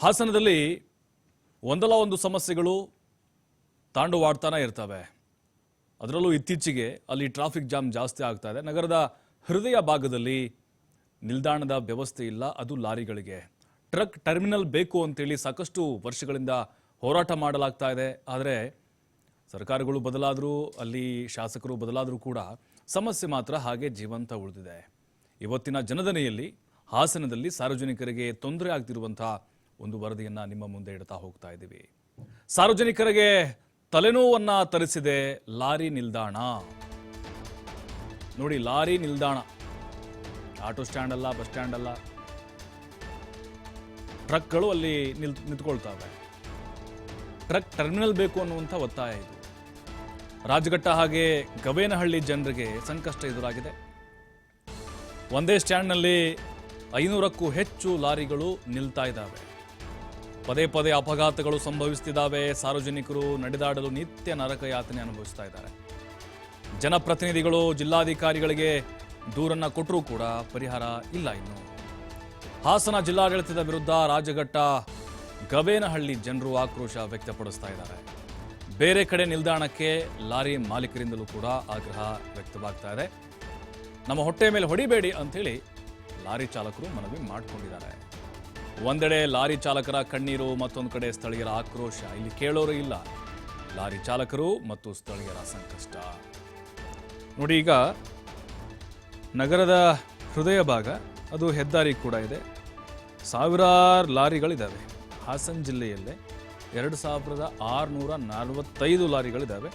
ಹಾಸನದಲ್ಲಿ ಒಂದಲ್ಲ ಒಂದು ಸಮಸ್ಯೆಗಳು ತಾಂಡವಾಡ್ತಾನೆ ಇರ್ತವೆ. ಅದರಲ್ಲೂ ಇತ್ತೀಚೆಗೆ ಅಲ್ಲಿ ಟ್ರಾಫಿಕ್ ಜಾಮ್ ಜಾಸ್ತಿ ಆಗ್ತಾ ಇದೆ. ನಗರದ ಹೃದಯ ಭಾಗದಲ್ಲಿ ನಿಲ್ದಾಣದ ವ್ಯವಸ್ಥೆ ಇಲ್ಲ, ಅದು ಲಾರಿಗಳಿಗೆ. ಟ್ರಕ್ ಟರ್ಮಿನಲ್ ಬೇಕು ಅಂತೇಳಿ ಸಾಕಷ್ಟು ವರ್ಷಗಳಿಂದ ಹೋರಾಟ ಮಾಡಲಾಗ್ತಾ ಇದೆ. ಆದರೆ ಸರ್ಕಾರಗಳು ಬದಲಾದರೂ, ಅಲ್ಲಿ ಶಾಸಕರು ಬದಲಾದರೂ ಕೂಡ ಸಮಸ್ಯೆ ಮಾತ್ರ ಹಾಗೆ ಜೀವಂತ ಉಳಿದಿದೆ. ಇವತ್ತಿನ ಜನದನೆಯಲ್ಲಿ ಹಾಸನದಲ್ಲಿ ಸಾರ್ವಜನಿಕರಿಗೆ ತೊಂದರೆ ಆಗ್ತಿರುವಂತಹ ಒಂದು ವರದಿಯನ್ನು ನಿಮ್ಮ ಮುಂದೆ ಇಡ್ತಾ ಹೋಗ್ತಾ ಇದ್ದೀವಿ. ಸಾರ್ವಜನಿಕರಿಗೆ ತಲೆನೋವನ್ನ ತರಿಸಿದೆ ಲಾರಿ ನಿಲ್ದಾಣ. ನೋಡಿ, ಲಾರಿ ನಿಲ್ದಾಣ. ಆಟೋ ಸ್ಟ್ಯಾಂಡ್ ಅಲ್ಲ, ಬಸ್ ಸ್ಟ್ಯಾಂಡ್ ಅಲ್ಲ. ಟ್ರಕ್ಗಳು ಅಲ್ಲಿ ನಿಲ್, ನಿಂತ್ಕೊಳ್ತವೆ. ಟ್ರಕ್ ಟರ್ಮಿನಲ್ ಬೇಕು ಅನ್ನುವಂಥ ಒತ್ತಾಯ ಇದು. ರಾಜಘಟ್ಟ ಹಾಗೆ ಗವೇನಹಳ್ಳಿ ಜನರಿಗೆ ಸಂಕಷ್ಟ ಎದುರಾಗಿದೆ. ಒಂದೇ ಸ್ಟ್ಯಾಂಡ್ನಲ್ಲಿ ಐನೂರಕ್ಕೂ ಹೆಚ್ಚು ಲಾರಿಗಳು ನಿಲ್ತಾ ಇದ್ದಾವೆ. ಪದೇ ಪದೇ ಅಪಘಾತಗಳು ಸಂಭವಿಸ್ತಿದ್ದಾವೆ. ಸಾರ್ವಜನಿಕರು ನಡೆದಾಡಲು ನಿತ್ಯ ನರಕ ಯಾತನೆ ಅನುಭವಿಸ್ತಾ ಇದ್ದಾರೆ. ಜನಪ್ರತಿನಿಧಿಗಳು, ಜಿಲ್ಲಾಧಿಕಾರಿಗಳಿಗೆ ದೂರನ್ನ ಕೊಟ್ಟರೂ ಕೂಡ ಪರಿಹಾರ ಇಲ್ಲ ಇನ್ನು. ಹಾಸನ ಜಿಲ್ಲಾಡಳಿತದ ವಿರುದ್ಧ ರಾಜಘಟ್ಟ ಗವೇನಹಳ್ಳಿ ಜನರು ಆಕ್ರೋಶ ವ್ಯಕ್ತಪಡಿಸ್ತಾ ಇದ್ದಾರೆ. ಬೇರೆ ಕಡೆ ನಿಲ್ದಾಣಕ್ಕೆ ಲಾರಿ ಮಾಲೀಕರಿಂದಲೂ ಕೂಡ ಆಗ್ರಹ ವ್ಯಕ್ತವಾಗ್ತಾ ಇದೆ. ನಮ್ಮ ಹೊಟ್ಟೆ ಮೇಲೆ ಹೊಡಿಬೇಡಿ ಅಂಥೇಳಿ ಲಾರಿ ಚಾಲಕರು ಮನವಿ ಮಾಡಿಕೊಂಡಿದ್ದಾರೆ. ಒಂದೆಡೆ ಲಾರಿ ಚಾಲಕರ ಕಣ್ಣೀರು, ಮತ್ತೊಂದು ಕಡೆ ಸ್ಥಳೀಯರ ಆಕ್ರೋಶ. ಇಲ್ಲಿ ಕೇಳೋರು ಇಲ್ಲ. ಲಾರಿ ಚಾಲಕರು ಮತ್ತು ಸ್ಥಳೀಯರ ಸಂಕಷ್ಟ. ನೋಡಿ ಈಗ, ನಗರದ ಹೃದಯ ಭಾಗ, ಅದು ಹೆದ್ದಾರಿ ಕೂಡ ಇದೆ. ಸಾವಿರಾರು ಲಾರಿಗಳಿದ್ದಾವೆ. ಹಾಸನ ಜಿಲ್ಲೆಯಲ್ಲೇ ಎರಡು ಸಾವಿರದ ಆರುನೂರ ನಲವತ್ತೈದು ಲಾರಿಗಳಿದ್ದಾವೆ.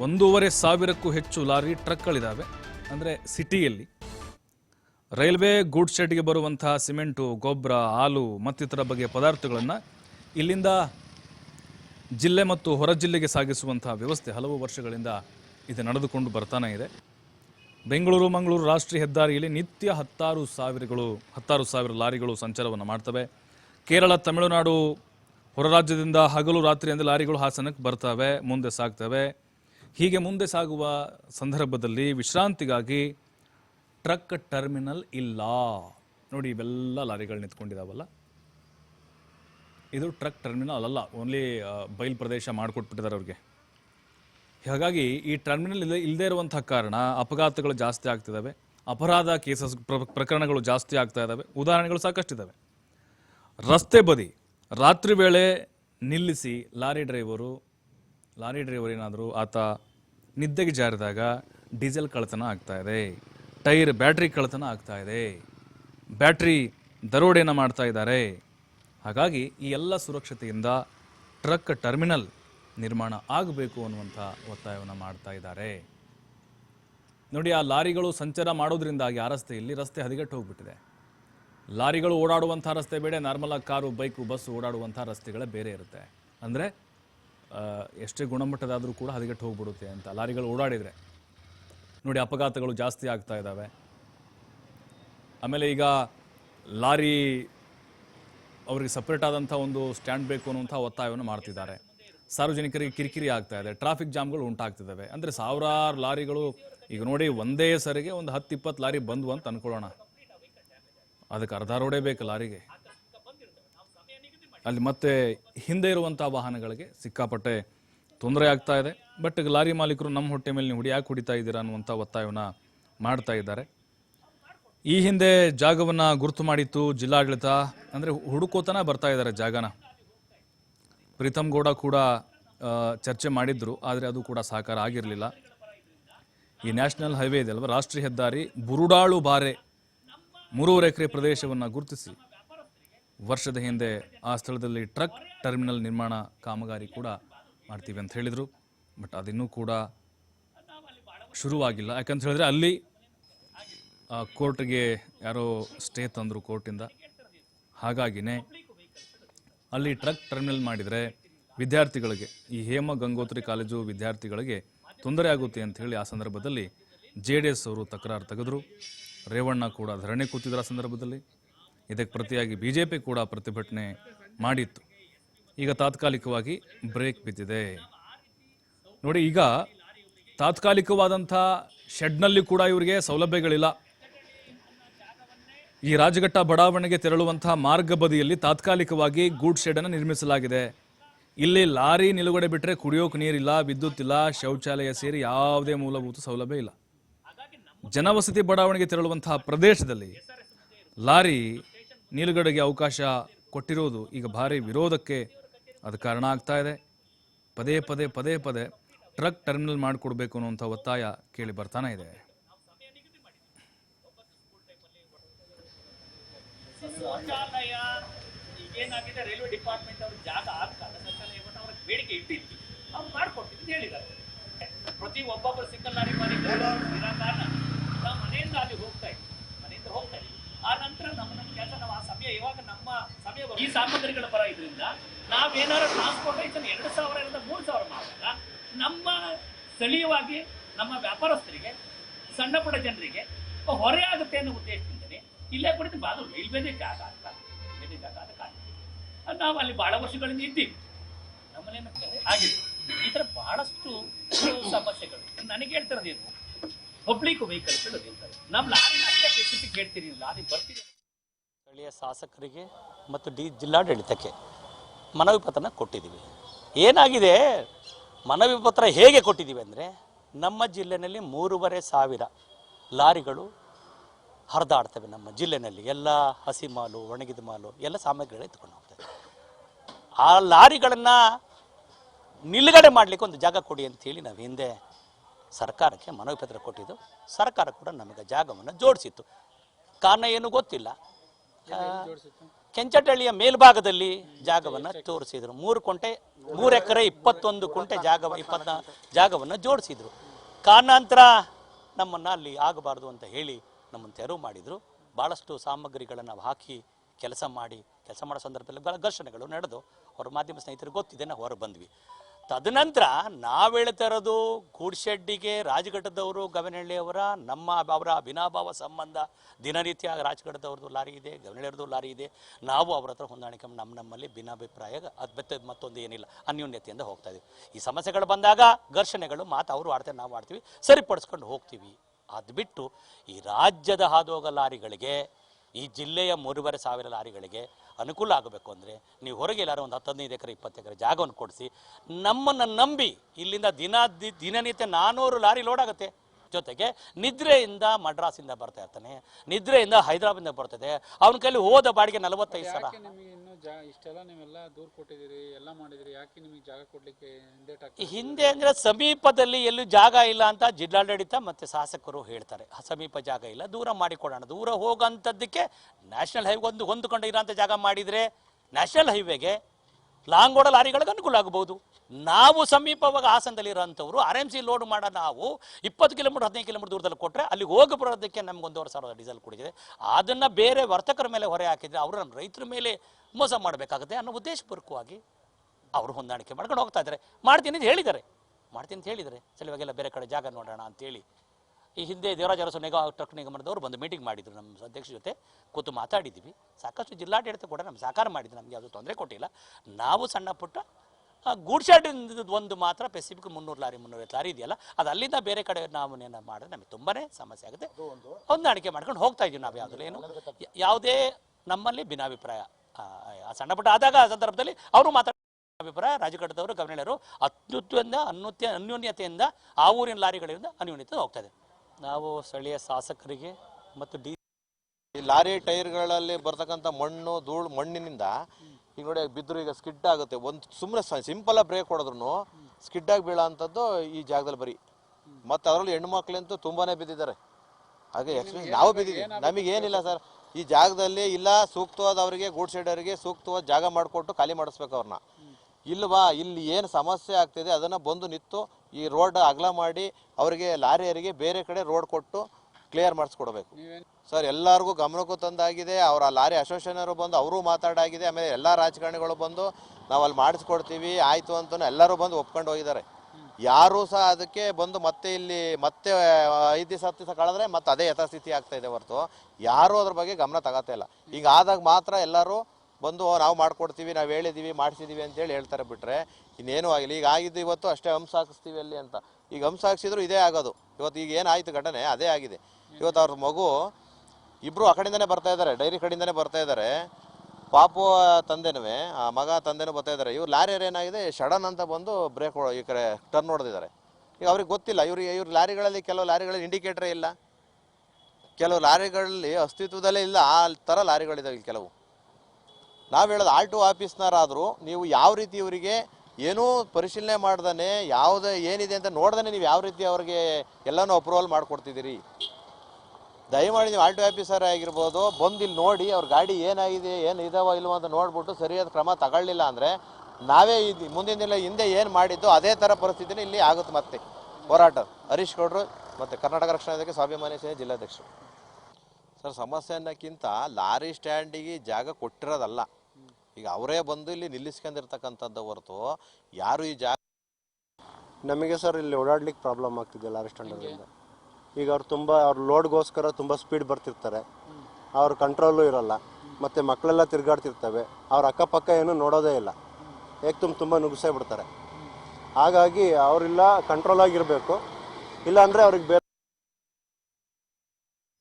ಒಂದೂವರೆ ಸಾವಿರಕ್ಕೂ ಹೆಚ್ಚು ಲಾರಿ ಟ್ರಕ್ಗಳಿದ್ದಾವೆ. ಅಂದರೆ ಸಿಟಿಯಲ್ಲಿ. ರೈಲ್ವೆ ಗೂಡ್ಸ್ ಶೆಡ್ಗೆ ಬರುವಂತಹ ಸಿಮೆಂಟು, ಗೊಬ್ಬರ, ಹಾಲು ಮತ್ತಿತರ ಬಗೆಯ ಪದಾರ್ಥಗಳನ್ನು ಇಲ್ಲಿಂದ ಜಿಲ್ಲೆ ಮತ್ತು ಹೊರ ಜಿಲ್ಲೆಗೆ ಸಾಗಿಸುವಂತಹ ವ್ಯವಸ್ಥೆ ಹಲವು ವರ್ಷಗಳಿಂದ ಇದು ನಡೆದುಕೊಂಡು ಬರ್ತಾನೆ ಇದೆ. ಬೆಂಗಳೂರು, ಮಂಗಳೂರು ರಾಷ್ಟ್ರೀಯ ಹೆದ್ದಾರಿಯಲ್ಲಿ ನಿತ್ಯ ಹತ್ತಾರು ಸಾವಿರಗಳು, ಹತ್ತಾರು ಸಾವಿರ ಲಾರಿಗಳು ಸಂಚಾರವನ್ನು ಮಾಡ್ತವೆ. ಕೇರಳ, ತಮಿಳುನಾಡು ಹೊರ ರಾಜ್ಯದಿಂದ ಹಗಲು ರಾತ್ರಿಯಿಂದ ಲಾರಿಗಳು ಹಾಸನಕ್ಕೆ ಬರ್ತವೆ, ಮುಂದೆ ಸಾಗ್ತವೆ. ಹೀಗೆ ಮುಂದೆ ಸಾಗುವ ಸಂದರ್ಭದಲ್ಲಿ ವಿಶ್ರಾಂತಿಗಾಗಿ ಟ್ರಕ್ ಟರ್ಮಿನಲ್ ಇಲ್ಲ. ನೋಡಿ ಇವೆಲ್ಲ ಲಾರಿಗಳು ನಿಂತ್ಕೊಂಡಿದಾವಲ್ಲ. ಇದು ಟ್ರಕ್ ಟರ್ಮಿನಲ್ ಅಲ್ಲ ಓನ್ಲಿ ಬಯಲು ಪ್ರದೇಶ ಮಾಡಿಕೊಟ್ಬಿಟ್ಟಿದ್ದಾರೆ ಅವ್ರಿಗೆ. ಹಾಗಾಗಿ ಈ ಟರ್ಮಿನಲ್ ಇಲ್ಲದೆ ಇಲ್ಲದೇ ಇರುವಂಥ ಕಾರಣ ಅಪಘಾತಗಳು ಜಾಸ್ತಿ ಆಗ್ತಿದ್ದಾವೆ ಅಪರಾಧ ಕೇಸಸ್ ಪ್ರಕರಣಗಳು ಜಾಸ್ತಿ ಆಗ್ತಾ ಇದ್ದಾವೆ ಉದಾಹರಣೆಗಳು ಸಾಕಷ್ಟಿದ್ದಾವೆ ರಸ್ತೆ ಬದಿ ರಾತ್ರಿ ವೇಳೆ ನಿಲ್ಲಿಸಿ ಲಾರಿ ಡ್ರೈವರು, ಲಾರಿ ಡ್ರೈವರ್ ಏನಾದರೂ ಆತ ನಿದ್ದೆಗೆ ಜಾರಿದಾಗ ಡೀಸೆಲ್ ಕಳ್ಳತನ ಆಗ್ತಾ ಇದೆ. ಟೈರ್ ಬ್ಯಾಟ್ರಿ ಕಳ್ಳತನ ಆಗ್ತಾ ಇದೆ. ಬ್ಯಾಟ್ರಿ ದರೋಡೆಯನ್ನು ಮಾಡ್ತಾ ಇದ್ದಾರೆ. ಹಾಗಾಗಿ ಈ ಎಲ್ಲ ಸುರಕ್ಷತೆಯಿಂದ ಟ್ರಕ್ ಟರ್ಮಿನಲ್ ನಿರ್ಮಾಣ ಆಗಬೇಕು ಅನ್ನುವಂಥ ಒತ್ತಾಯವನ್ನು ಮಾಡ್ತಾ ಇದ್ದಾರೆ. ನೋಡಿ, ಆ ಲಾರಿಗಳು ಸಂಚಾರ ಮಾಡೋದ್ರಿಂದಾಗಿ ಆ ರಸ್ತೆಯಲ್ಲಿ ರಸ್ತೆ ಹದಿಗೆಟ್ಟು ಹೋಗ್ಬಿಟ್ಟಿದೆ. ಲಾರಿಗಳು ಓಡಾಡುವಂಥ ರಸ್ತೆ ಬೇಡ ನಾರ್ಮಲಾಗಿ ಕಾರು, ಬೈಕು ಬಸ್ ಓಡಾಡುವಂಥ ರಸ್ತೆಗಳೇ ಬೇರೆ ಇರುತ್ತೆ. ಅಂದರೆ ಎಷ್ಟೇ ಗುಣಮಟ್ಟದಾದರೂ ಕೂಡ ಹದಗೆಟ್ಟು ಹೋಗ್ಬಿಡುತ್ತೆ ಅಂತ. ಲಾರಿಗಳು ಓಡಾಡಿದರೆ ನೋಡಿ ಅಪಘಾತಗಳು ಜಾಸ್ತಿ ಆಗ್ತಾ ಇದ್ದಾವೆ. ಆಮೇಲೆ ಈಗ ಲಾರಿ ಅವರಿಗೆ ಸಪ್ರೇಟ್ ಆದಂಥ ಒಂದು ಸ್ಟ್ಯಾಂಡ್ ಬೇಕು ಅನ್ನುವಂಥ ಒತ್ತಾಯವನ್ನು ಮಾಡ್ತಿದ್ದಾರೆ. ಸಾರ್ವಜನಿಕರಿಗೆ ಕಿರಿಕಿರಿ ಆಗ್ತಾ ಇದೆ. ಟ್ರಾಫಿಕ್ ಜಾಮ್ಗಳು ಉಂಟಾಗ್ತಿದ್ದಾವೆ. ಅಂದರೆ ಸಾವಿರಾರು ಲಾರಿಗಳು ಈಗ ನೋಡಿ ಒಂದೇ ಸರಿಗೆ ಒಂದು ಹತ್ತು ಇಪ್ಪತ್ತು ಲಾರಿ ಬಂದ್ವು ಅಂತ ಅನ್ಕೊಳ್ಳೋಣ. ಅದಕ್ಕೆ ಅರ್ಧ ರೋಡೇ ಬೇಕು ಲಾರಿಗೆ. ಅಲ್ಲಿ ಮತ್ತೆ ಹಿಂದೆ ಇರುವಂಥ ವಾಹನಗಳಿಗೆ ಸಿಕ್ಕಾಪಟ್ಟೆ ತೊಂದರೆ ಆಗ್ತಾ ಇದೆ. ಬಟ್ ಲಾರಿ ಮಾಲೀಕರು ನಮ್ಮ ಹೊಟ್ಟೆ ಮೇಲೆ ನೀವು ಯಾಕೆ ಹೊಡಿತಾ ಇದ್ದೀರಾ ಅನ್ನುವಂಥ ಒತ್ತಾಯವನ್ನು ಮಾಡ್ತಾ ಇದ್ದಾರೆ. ಈ ಹಿಂದೆ ಜಾಗವನ್ನು ಗುರುತು ಮಾಡಿತ್ತು ಜಿಲ್ಲಾಡಳಿತ. ಅಂದರೆ ಹುಡುಕೋತನ ಬರ್ತಾ ಇದ್ದಾರೆ ಜಾಗನ. ಪ್ರೀತಮ್ ಗೌಡ ಕೂಡ ಚರ್ಚೆ ಮಾಡಿದ್ರು. ಆದರೆ ಅದು ಕೂಡ ಸಾಕಾರ ಆಗಿರಲಿಲ್ಲ. ಈ ನ್ಯಾಷನಲ್ ಹೈವೇ ಇದೆ ಅಲ್ವಾ? ರಾಷ್ಟ್ರೀಯ ಹೆದ್ದಾರಿ ಬುರುಡಾಳು ಬಾರೆ ಮೂರೂವರೆ ಎಕರೆ ಪ್ರದೇಶವನ್ನು ಗುರುತಿಸಿ. ವರ್ಷದ ಹಿಂದೆ ಆ ಸ್ಥಳದಲ್ಲಿ ಟ್ರಕ್ ಟರ್ಮಿನಲ್ ನಿರ್ಮಾಣ ಕಾಮಗಾರಿ ಕೂಡ ಮಾಡ್ತೀವಿ ಅಂತ ಹೇಳಿದರು. ಬಟ್ ಅದಿನ್ನೂ ಕೂಡ ಶುರುವಾಗಿಲ್ಲ. ಯಾಕಂತ ಹೇಳಿದ್ರೆ ಅಲ್ಲಿ ಕೋರ್ಟ್ಗೆ ಯಾರೋ ಸ್ಟೇ ತಂದರು ಕೋರ್ಟಿಂದ. ಹಾಗಾಗಿನೇ ಅಲ್ಲಿ ಟ್ರಕ್ ಟರ್ಮಿನಲ್ ಮಾಡಿದರೆ ವಿದ್ಯಾರ್ಥಿಗಳಿಗೆ, ಈ ಹೇಮ ಗಂಗೋತ್ರಿ ಕಾಲೇಜು ವಿದ್ಯಾರ್ಥಿಗಳಿಗೆ ತೊಂದರೆ ಆಗುತ್ತೆ ಅಂತ ಹೇಳಿ ಆ ಸಂದರ್ಭದಲ್ಲಿ ಜೆ ಡಿ ಎಸ್ ಅವರು ತಕರಾರು ತೆಗೆದರು. ರೇವಣ್ಣ ಕೂಡ ಧರಣಿ ಕೂತಿದ್ರು ಆ ಸಂದರ್ಭದಲ್ಲಿ. ಇದಕ್ಕೆ ಪ್ರತಿಯಾಗಿ ಬಿ ಜೆ ಪಿ ಕೂಡ ಪ್ರತಿಭಟನೆ ಮಾಡಿತ್ತು. ಈಗ ತಾತ್ಕಾಲಿಕವಾಗಿ ಬ್ರೇಕ್ ಬಿದ್ದಿದೆ. ನೋಡಿ, ಈಗ ತಾತ್ಕಾಲಿಕವಾದಂಥ ಶೆಡ್ನಲ್ಲಿ ಕೂಡ ಇವರಿಗೆ ಸೌಲಭ್ಯಗಳಿಲ್ಲ. ಈ ರಾಜಘಟ್ಟ ಬಡಾವಣೆಗೆ ತೆರಳುವಂತಹ ಮಾರ್ಗ ಬದಿಯಲ್ಲಿ ತಾತ್ಕಾಲಿಕವಾಗಿ ಗೂಡ್ ಶೆಡ್ ಅನ್ನು ನಿರ್ಮಿಸಲಾಗಿದೆ. ಇಲ್ಲಿ ಲಾರಿ ನಿಲುಗಡೆ ಬಿಟ್ಟರೆ ಕುಡಿಯೋಕೆ ನೀರಿಲ್ಲ, ವಿದ್ಯುತ್ ಇಲ್ಲ, ಶೌಚಾಲಯ ಸೇರಿ ಯಾವುದೇ ಮೂಲಭೂತ ಸೌಲಭ್ಯ ಇಲ್ಲ. ಜನವಸತಿ ಬಡಾವಣೆಗೆ ತೆರಳುವಂತಹ ಪ್ರದೇಶದಲ್ಲಿ ಲಾರಿ ನಿಲುಗಡೆಗೆ ಅವಕಾಶ ಕೊಟ್ಟಿರೋದು ಈಗ ಭಾರಿ ವಿರೋಧಕ್ಕೆ ಅದು ಕಾರಣ ಆಗ್ತಾ ಇದೆ. ಪದೇ ಪದೇ ಪದೇ ಪದೇ ಟ್ರಕ್ ಟರ್ಮಿನಲ್ ಮಾಡಿಕೊಡ್ಬೇಕು ಅನ್ನುವಂಥ ಒತ್ತಾಯ ಕೇಳಿ ಬರ್ತಾನೆ ಇದೆ. ಪ್ರತಿ ಒಬ್ಬೊಬ್ಬರು ಸಿಕ್ಕಲ್ಲಾರಿ ಮನೆಯಿಂದ ಅಲ್ಲಿ ಹೋಗ್ತಾ ಇದ್ವಿ ಮನೆಯಿಂದ ಹೋಗ್ತಾ ಆ ನಂತರ ನಮ್ಮ ನಮ್ಮ ಕೆಲಸ, ನಾವು ಆ ಸಮಯ ಇವಾಗ ನಮ್ಮ ಸಮಯ. ಈ ಸಾಮಗ್ರಿಗಳ ಬರ ಇದರಿಂದ ನಾವೇನಾದ್ರು ಟ್ರಾನ್ಸ್ಪೋರ್ಟೇಷನ್ ಎರಡು ಸಾವಿರದಿಂದ ಮೂರು ಸಾವಿರ ಮಾಡಿದಾಗ ನಮ್ಮ ಸ್ಥಳೀಯವಾಗಿ, ನಮ್ಮ ವ್ಯಾಪಾರಸ್ಥರಿಗೆ, ಸಣ್ಣ ಪುಟ್ಟ ಜನರಿಗೆ ಹೊರೆ ಆಗುತ್ತೆ ಅನ್ನೋ ಉದ್ದೇಶದಿಂದಲೇ ಇಲ್ಲೇ ಕುರಿತು ಅದು ರೈಲ್ವೇದೇ ಜಾಗ ಅಂತ ರೈಲ್ವೆ ಜಾಗ ಆದ ಕಾರಣ ನಾವು ಅಲ್ಲಿ ಭಾಳ ವರ್ಷಗಳಿಂದ ಇದ್ದೀವಿ ನಮ್ಮನೇನು ಆಗಿದೆ ಈ ಥರ ಬಹಳಷ್ಟು ಸಮಸ್ಯೆಗಳು ನನಗೆ ಹೇಳ್ತಿರೋದೇನು ಪಬ್ಲಿಕ್ ಇರ್ತವೆ ನಮ್ಮ ಲಾರಿ ಸ್ಪೆಸಿಫಿಕ್ ಲಾರಿ ಬರ್ತೀರಿ. ಸ್ಥಳೀಯ ಶಾಸಕರಿಗೆ ಮತ್ತು ಡಿ ಜಿಲ್ಲಾಡಳಿತಕ್ಕೆ ಮನವಿ ಪತ್ರನ ಕೊಟ್ಟಿದ್ದೀವಿ. ಏನಾಗಿದೆ? ಮನವಿ ಪತ್ರ ಹೇಗೆ ಕೊಟ್ಟಿದ್ದೀವಿ ಅಂದರೆ, ನಮ್ಮ ಜಿಲ್ಲೆಯಲ್ಲಿ ಮೂರುವರೆ ಸಾವಿರ ಲಾರಿಗಳು ಹರಿದಾಡ್ತವೆ ನಮ್ಮ ಜಿಲ್ಲೆಯಲ್ಲಿ ಎಲ್ಲ ಹಸಿ ಮಾಲು, ಒಣಗಿದ ಮಾಲು, ಎಲ್ಲ ಸಾಮಗ್ರಿಗಳು ಎತ್ಕೊಂಡು ಹೋಗ್ತವೆ. ಆ ಲಾರಿಗಳನ್ನು ನಿಲುಗಡೆ ಮಾಡಲಿಕ್ಕೆ ಒಂದು ಜಾಗ ಕೊಡಿ ಅಂತೇಳಿ ನಾವು ಹಿಂದೆ ಸರ್ಕಾರಕ್ಕೆ ಮನವಿ ಪತ್ರ ಕೊಟ್ಟಿದ್ದು ಸರ್ಕಾರ ಕೂಡ ನಮಗೆ ಜಾಗವನ್ನು ಜೋಡಿಸಿತ್ತು. ಕಾರಣ ಏನು ಗೊತ್ತಿಲ್ಲ. ಕೆಂಚಟಳ್ಳಿಯ ಮೇಲ್ಭಾಗದಲ್ಲಿ ಜಾಗವನ್ನು ತೋರಿಸಿದ್ರು. ಮೂರು ಕುಂಟೆ ಮೂರು ಎಕರೆ ಇಪ್ಪತ್ತೊಂದು ಕುಂಟೆ ಜಾಗ ಇಪ್ಪತ್ತ ಜಾಗವನ್ನು ಜೋಡಿಸಿದ್ರು. ಕಾರಣಾಂತರ ನಮ್ಮನ್ನು ಅಲ್ಲಿ ಆಗಬಾರ್ದು ಅಂತ ಹೇಳಿ ನಮ್ಮನ್ನು ತೆರವು ಮಾಡಿದರು. ಭಾಳಷ್ಟು ಸಾಮಗ್ರಿಗಳನ್ನು ನಾವು ಹಾಕಿ ಕೆಲಸ ಮಾಡಿ ಕೆಲಸ ಮಾಡೋ ಸಂದರ್ಭದಲ್ಲಿ ಘರ್ಷಣೆಗಳು ನಡೆದು ಅವ್ರ ಮಾಧ್ಯಮ ಸ್ನೇಹಿತರಿಗೆ ಗೊತ್ತಿದೆ ನಾವು ಹೊರ ಬಂದ್ವಿ. ತದನಂತರ ನಾವು ಹೇಳ್ತಾ ಇರೋದು ಗೂಡ್ಶೆಡ್ಡಿಗೆ ರಾಜಘಟ್ಟದವರು ಗವನಹಳ್ಳಿಯವರ ನಮ್ಮ ಅವರ ಅಭಿನಾಭಾವ ಸಂಬಂಧ ದಿನನಿತ್ಯ ರಾಜಘಟ್ಟದವ್ರದ್ದು ಲಾರಿ ಇದೆ ಗವನಹಳ್ಳಿಯವ್ರದ್ದು ಲಾರಿ ಇದೆ. ನಾವು ಅವ್ರ ಹತ್ರ ಹೊಂದಾಣಿಕೆ ನಮ್ಮ ನಮ್ಮಲ್ಲಿ ಭಿನ್ನಾಭಿಪ್ರಾಯ ಅದ್ಭುತ ಮತ್ತೆ ಮತ್ತೊಂದು ಏನಿಲ್ಲ, ಅನ್ಯೋನ್ಯತೆಯಿಂದ ಹೋಗ್ತಾ ಇದೀವಿ. ಈ ಸಮಸ್ಯೆಗಳು ಬಂದಾಗ ಘರ್ಷಣೆಗಳು, ಮಾತು ಅವರು ಆಡ್ತಾರೆ ನಾವು ಆಡ್ತೀವಿ, ಸರಿಪಡಿಸ್ಕೊಂಡು ಹೋಗ್ತೀವಿ. ಅದು ಬಿಟ್ಟು ಈ ರಾಜ್ಯದ ಹಾದೋಗ ಲಾರಿಗಳಿಗೆ, ಈ ಜಿಲ್ಲೆಯ ಮೂರುವರೆ ಸಾವಿರ ಲಾರಿಗಳಿಗೆ ಅನುಕೂಲ ಆಗಬೇಕು ಅಂದರೆ ನೀವು ಹೊರಗೆ ಎಲ್ಲಾರು ಒಂದು ಹತ್ತೊಂದೈದು ಎಕರೆ, ಇಪ್ಪತ್ತು ಎಕರೆ ಜಾಗವನ್ನು ಕೊಡಿಸಿ, ನಮ್ಮನ್ನು ನಂಬಿ ಇಲ್ಲಿಂದ ದಿನ ದಿನನಿತ್ಯ ನಾನ್ನೂರು ಲಾರಿ ಲೋಡ್ ಆಗುತ್ತೆ. ಜೊತೆಗೆ ನಿದ್ರೆಯಿಂದ ಮಡ್ರಾಸಿಂದ ಬರ್ತಾ ಇರ್ತಾನೆ. ನಿದ್ರೆಯಿಂದ ಹೈದರಾಬಾದಿಂದ ಬರ್ತದೆ ಅವನ ಕೈಲಿ ಹೋದ ಬಾಡಿಗೆ ನಲವತ್ತೈದು ಸಾವಿರ ಯಾಕೆ ನಿಮಗೆ ಇನ್ನೂ ಜಾ ಇಷ್ಟೆಲ್ಲ ನೀವೆಲ್ಲ ದೂರ ಕೊಟ್ಟಿದ್ದೀರಿ ಎಲ್ಲ ಮಾಡಿದಿರಿ ಯಾಕೆ ನಿಮಗೆ ಜಾಗ ಕೊಡ್ಲಿಕ್ಕೆ ಹಿಂದೇಟ್ ಹಿಂದೆ ಅಂದರೆ ಸಮೀಪದಲ್ಲಿ ಎಲ್ಲೂ ಜಾಗ ಇಲ್ಲ ಅಂತ ಜಿಲ್ಲಾಡಳಿತ ಮತ್ತು ಶಾಸಕರು ಹೇಳ್ತಾರೆ. ಸಮೀಪ ಜಾಗ ಇಲ್ಲ ದೂರ ಮಾಡಿಕೊಡೋಣ. ದೂರ ಹೋಗೋಂಥದ್ದಕ್ಕೆ ನ್ಯಾಷನಲ್ ಹೈವೇ ಒಂದು ಹೊಂದಿಕೊಂಡು ಇರೋಂಥ ಜಾಗ ಮಾಡಿದರೆ ನ್ಯಾಷನಲ್ ಹೈವೇಗೆ ಲಾಂಗ್ ಓಡ ಲಾರಿಗಳಿಗೆ ಅನುಕೂಲ ಆಗಬಹುದು. ನಾವು ಸಮೀಪವಾಗ ಹಾಸನದಲ್ಲಿರೋಂಥವ್ರು ಆರ್ ಎಂ ಸಿ ಲೋಡ್ ಮಾಡೋ ನಾವು ಇಪ್ಪತ್ತು ಕಿಲೋಮೀಟರ್, ಹದಿನೈದು ಕಿಲೋಮೀಟರ್ ದೂರದಲ್ಲಿ ಕೊಟ್ಟರೆ ಅಲ್ಲಿ ಹೋಗಿ ಬರೋದಕ್ಕೆ ನಮ್ಗೆ ಒಂದೂವರೆ ಡೀಸೆಲ್ ಕುಡಿದಿದೆ ಅದನ್ನು ಬೇರೆ ವರ್ತಕರ ಮೇಲೆ ಹೊರೆ ಹಾಕಿದರೆ ಅವರು ನಮ್ಮ ರೈತರ ಮೇಲೆ ಮೋಸ ಮಾಡಬೇಕಾಗುತ್ತೆ ಅನ್ನೋ ಉದ್ದೇಶಪೂರ್ವಕವಾಗಿ ಅವರು ಹೊಂದಾಣಿಕೆ ಮಾಡ್ಕೊಂಡು ಹೋಗ್ತಾ ಇದ್ದಾರೆ. ಮಾಡ್ತೀನಿ ಅಂತ ಹೇಳಿದ್ದಾರೆ. ಮಾಡ್ತೀನಿ ಅಂತ ಹೇಳಿದ್ದಾರೆ. ಸಲುವಾಗೆಲ್ಲ ಬೇರೆ ಕಡೆ ಜಾಗ ನೋಡೋಣ ಅಂತೇಳಿ ಈ ಹಿಂದೆ ದೇವರಾಜ ಅರಸು ನಿಗಮ ಟ್ರಕ್ ನಿಗಮದವರು ಬಂದು ಮೀಟಿಂಗ್ ಮಾಡಿದ್ರು. ನಮ್ಮ ಅಧ್ಯಕ್ಷ ಜೊತೆ ಕೂತು ಮಾತಾಡಿದ್ದೀವಿ ಸಾಕಷ್ಟು ಜಿಲ್ಲಾಡಳಿತ ಕೂಡ ನಮ್ಗೆ ಸಹಕಾರ ಮಾಡಿದ್ರು. ನಮಗೆ ಯಾವುದೂ ತೊಂದರೆ ಕೊಟ್ಟಿಲ್ಲ. ನಾವು ಸಣ್ಣ ಪುಟ್ಟ ಗೂಡ್ಶಾಡ್ ಒಂದು ಮಾತ್ರ ಪೆಸಿಫಿಕ್ ಮುನ್ನೂರು ಲಾರಿ ಮುನ್ನೂರೈವತ್ತು ಲಾರಿ ಇದೆಯಲ್ಲ ಅದು ಅಲ್ಲಿಂದ ಬೇರೆ ಕಡೆ ನಾವು ಏನು ಮಾಡಿದ್ರೆ ನಮಗೆ ತುಂಬಾ ಸಮಸ್ಯೆ ಆಗುತ್ತೆ. ಹೊಂದಾಣಿಕೆ ಮಾಡ್ಕೊಂಡು ಹೋಗ್ತಾ ಇದೀವಿ ನಾವು ಯಾವುದೂ ಏನು. ಯಾವುದೇ ನಮ್ಮಲ್ಲಿ ಭಿನ್ನಾಭಿಪ್ರಾಯ ಸಣ್ಣ ಪುಟ್ಟ ಆದಾಗ ಆ ಸಂದರ್ಭದಲ್ಲಿ ಅವರು ಮಾತಾಡ ಅಭಿಪ್ರಾಯ ರಾಜಘಟ್ಟದವರು ಗವರ್ನರು ಅತ್ಯುತ್ವದಿಂದ ಅನ್ಯುತ್ಯ ಅನ್ಯೋನ್ಯತೆಯಿಂದ ಆ ಊರಿನ ಲಾರಿಗಳಿಂದ ಅನ್ಯೋನ್ಯತೆ ಹೋಗ್ತಾ ಇದೆ. ನಾವು ಸ್ಥಳೀಯ ಶಾಸಕರಿಗೆ ಮತ್ತು ಡಿ ಈ ಲಾರಿ ಟೈರ್ಗಳಲ್ಲಿ ಬರ್ತಕ್ಕಂಥ ಮಣ್ಣು ಧೂಳು ಮಣ್ಣಿನಿಂದ ಈಗ ನೋಡಿ ಬಿದ್ದರು ಈಗ ಸ್ಕಿಡ್ ಆಗುತ್ತೆ. ಒಂದು ಸುಮ್ಮನೆ ಸಿಂಪಲ್ ಆಗಿ ಬ್ರೇಕ್ ಹೊಡೆದ್ರು ಸ್ಕಿಡ್ ಆಗಿ ಬೀಳೋ ಅಂಥದ್ದು ಈ ಜಾಗದಲ್ಲಿ ಬರೀ. ಮತ್ತು ಅದರಲ್ಲಿ ಹೆಣ್ಮಕ್ಳಂತೂ ತುಂಬಾನೇ ಬಿದ್ದಿದ್ದಾರೆ. ಹಾಗೆ ಎಕ್ಸ್ಪೀರಿಯನ್ಸ್ ನಾವು ಬಿದ್ದಿದ್ದೀವಿ ನಮಗೇನಿಲ್ಲ ಸರ್. ಈ ಜಾಗದಲ್ಲಿ ಇಲ್ಲ ಸೂಕ್ತವಾದ ಅವರಿಗೆ ಗೂಡ್ ಅವರಿಗೆ ಸೂಕ್ತವಾದ ಜಾಗ ಮಾಡಿಕೊಟ್ಟು ಖಾಲಿ ಮಾಡಿಸ್ಬೇಕು ಅವ್ರನ್ನ. ಇಲ್ವಾ ಇಲ್ಲಿ ಏನು ಸಮಸ್ಯೆ ಆಗ್ತಿದೆ ಅದನ್ನು ಬಂದು ನಿಂತು ಈ ರೋಡ್ ಅಗಲ ಮಾಡಿ ಅವರಿಗೆ ಲಾರಿಯರಿಗೆ ಬೇರೆ ಕಡೆ ರೋಡ್ ಕೊಟ್ಟು ಕ್ಲಿಯರ್ ಮಾಡಿಸ್ಕೊಡ್ಬೇಕು. ಸರ್, ಎಲ್ಲರಿಗೂ ಗಮನಕ್ಕೂ ತಂದಾಗಿದೆ. ಅವರ ಲಾರಿ ಅಸೋಸಿಯೇಷನರು ಬಂದು ಅವರು ಮಾತಾಡಾಗಿದೆ. ಆಮೇಲೆ ಎಲ್ಲ ರಾಜಕಾರಣಿಗಳು ಬಂದು ನಾವು ಅಲ್ಲಿ ಮಾಡಿಸ್ಕೊಡ್ತೀವಿ, ಆಯಿತು ಅಂತ ಎಲ್ಲರೂ ಬಂದು ಒಪ್ಕೊಂಡು ಹೋಗಿದ್ದಾರೆ. ಯಾರೂ ಸಹ ಅದಕ್ಕೆ ಬಂದು ಮತ್ತೆ ಇಲ್ಲಿ ಮತ್ತೆ ಐದು ದಿವಸ, ಹತ್ತು ದಿವಸ ಕಳೆದ್ರೆ ಮತ್ತೆ ಅದೇ ಯಥಾಸ್ಥಿತಿ ಆಗ್ತಾ ಇದೆ ಹೊರತು. ಯಾರೂ ಅದ್ರ ಬಗ್ಗೆ ಗಮನ ತಗೋತಾ ಇಲ್ಲ. ಈಗ ಆದಾಗ ಮಾತ್ರ ಎಲ್ಲರೂ ಬಂದು ನಾವು ಮಾಡ್ಕೊಡ್ತೀವಿ, ನಾವು ಹೇಳಿದ್ದೀವಿ ಮಾಡಿಸಿದ್ದೀವಿ ಅಂತೇಳಿ ಹೇಳ್ತಾರೆ ಬಿಟ್ಟರೆ ಇನ್ನೇನು ಆಗಿಲ್ಲ. ಈಗ ಆಗಿದ್ದು ಇವತ್ತು ಅಷ್ಟೇ ಹಂಸ ಹಾಕಿಸ್ತೀವಿ ಅಲ್ಲಿ ಅಂತ. ಈಗ ಹಂಸ ಹಾಕ್ಸಿದ್ರು ಇದೇ ಆಗೋದು. ಇವತ್ತು ಈಗ ಏನಾಯಿತು ಘಟನೆ? ಅದೇ ಆಗಿದೆ. ಇವತ್ತು ಅವ್ರ ಮಗು ಇಬ್ಬರು ಆ ಕಡೆಯಿಂದನೇ ಬರ್ತಾ ಇದ್ದಾರೆ, ಡೈರಿ ಕಡೆಯಿಂದನೇ ಬರ್ತಾ ಇದ್ದಾರೆ. ಪಾಪು ತಂದೆನೂ ಆ ಮಗ ತಂದೆನೂ ಬರ್ತಾ ಇದ್ದಾರೆ. ಇವ್ರು ಲಾರಿಯರ್ ಏನಾಗಿದೆ ಸಡನ್ ಅಂತ ಬಂದು ಬ್ರೇಕ್ ಈ ಕಡೆ ಟರ್ನ್ ಹೊಡೆದಿದ್ದಾರೆ. ಈಗ ಅವ್ರಿಗೆ ಗೊತ್ತಿಲ್ಲ, ಇವ್ರು, ಇವ್ರ ಲಾರಿಗಳಲ್ಲಿ ಕೆಲವು ಲಾರಿಗಳಲ್ಲಿ ಇಂಡಿಕೇಟ್ರೇ ಇಲ್ಲ. ಕೆಲವು ಲಾರಿಗಳಲ್ಲಿ ಅಸ್ತಿತ್ವದಲ್ಲೇ ಇಲ್ಲ, ಆ ಥರ ಲಾರಿಗಳಿದಾವೆ ಕೆಲವು. ನಾವು ಹೇಳೋದು ಆರ್ ಟು ನೀವು ಯಾವ ರೀತಿ ಇವರಿಗೆ ಏನೂ ಪರಿಶೀಲನೆ ಮಾಡ್ದೇ ಯಾವುದೇ ಏನಿದೆ ಅಂತ ನೋಡ್ದೇ ನೀವು ಯಾವ ರೀತಿ ಅವ್ರಿಗೆ ಎಲ್ಲನೂ ಅಪ್ರೂವಲ್ ಮಾಡಿಕೊಡ್ತಿದ್ದೀರಿ. ದಯಮಾಡಿ ನೀವು ಆರ್ ಟಿ ಆಫೀಸರ್ ಆಗಿರ್ಬೋದು, ಬಂದು ಇಲ್ಲಿ ನೋಡಿ ಅವ್ರ ಗಾಡಿ ಏನಾಗಿದೆ, ಏನು ಇದಾವ ಇಲ್ವೋ ಅಂತ ನೋಡ್ಬಿಟ್ಟು ಸರಿಯಾದ ಕ್ರಮ ತಗೊಳ್ಳಿಲ್ಲ ಅಂದರೆ ನಾವೇ ಇದು ಮುಂದಿನ ದಿನ ಹಿಂದೆ ಏನು ಮಾಡಿದ್ದು ಅದೇ ಥರ ಪರಿಸ್ಥಿತಿನೇ ಇಲ್ಲಿ ಆಗುತ್ತೆ ಮತ್ತೆ. ಹೋರಾಟ. ಹರೀಶ್ ಗೌಡ್ರು ಮತ್ತು ಕರ್ನಾಟಕ ರಕ್ಷಣಾ ಇದಕ್ಕೆ ಸ್ವಾಭಿಮಾನಿ ಸೇನೆ ಜಿಲ್ಲಾಧ್ಯಕ್ಷರು. ಸರ್, ಸಮಸ್ಯೆ ಅನ್ನೋಕ್ಕಿಂತ ಲಾರಿ ಸ್ಟ್ಯಾಂಡಿಗೆ ಜಾಗ ಕೊಟ್ಟಿರೋದಲ್ಲ. ಈಗ ಅವರೇ ಬಂದು ಇಲ್ಲಿ ನಿಲ್ಲಿಸ್ಕೊಂಡಿರ್ತಕ್ಕಂಥದ್ದು ಹೊರತು ಯಾರು ಈ ಜಾಗ ನಮಗೆ ಸರ್ ಇಲ್ಲಿ ಓಡಾಡ್ಲಿಕ್ಕೆ ಪ್ರಾಬ್ಲಮ್ ಆಗ್ತಿದೆ ಲಾರಿ ಸ್ಟ್ಯಾಂಡರ್ಡಿಂದ ಈಗ ಅವ್ರು ತುಂಬ ಅವ್ರ ಲೋಡ್ಗೋಸ್ಕರ ತುಂಬ ಸ್ಪೀಡ್ ಬರ್ತಿರ್ತಾರೆ. ಅವ್ರ ಕಂಟ್ರೋಲು ಇರಲ್ಲ. ಮತ್ತು ಮಕ್ಕಳೆಲ್ಲ ತಿರುಗಾಡ್ತಿರ್ತವೆ. ಅವ್ರ ಅಕ್ಕಪಕ್ಕ ಏನೂ ನೋಡೋದೇ ಇಲ್ಲ. ಏಕ್ ತುಂಬ ತುಂಬ ನುಗ್ಸೇ ಬಿಡ್ತಾರೆ. ಹಾಗಾಗಿ ಅವರೆಲ್ಲ ಕಂಟ್ರೋಲ್ ಆಗಿರಬೇಕು. ಇಲ್ಲಾಂದರೆ ಅವ್ರಿಗೆ ಬೇರೆ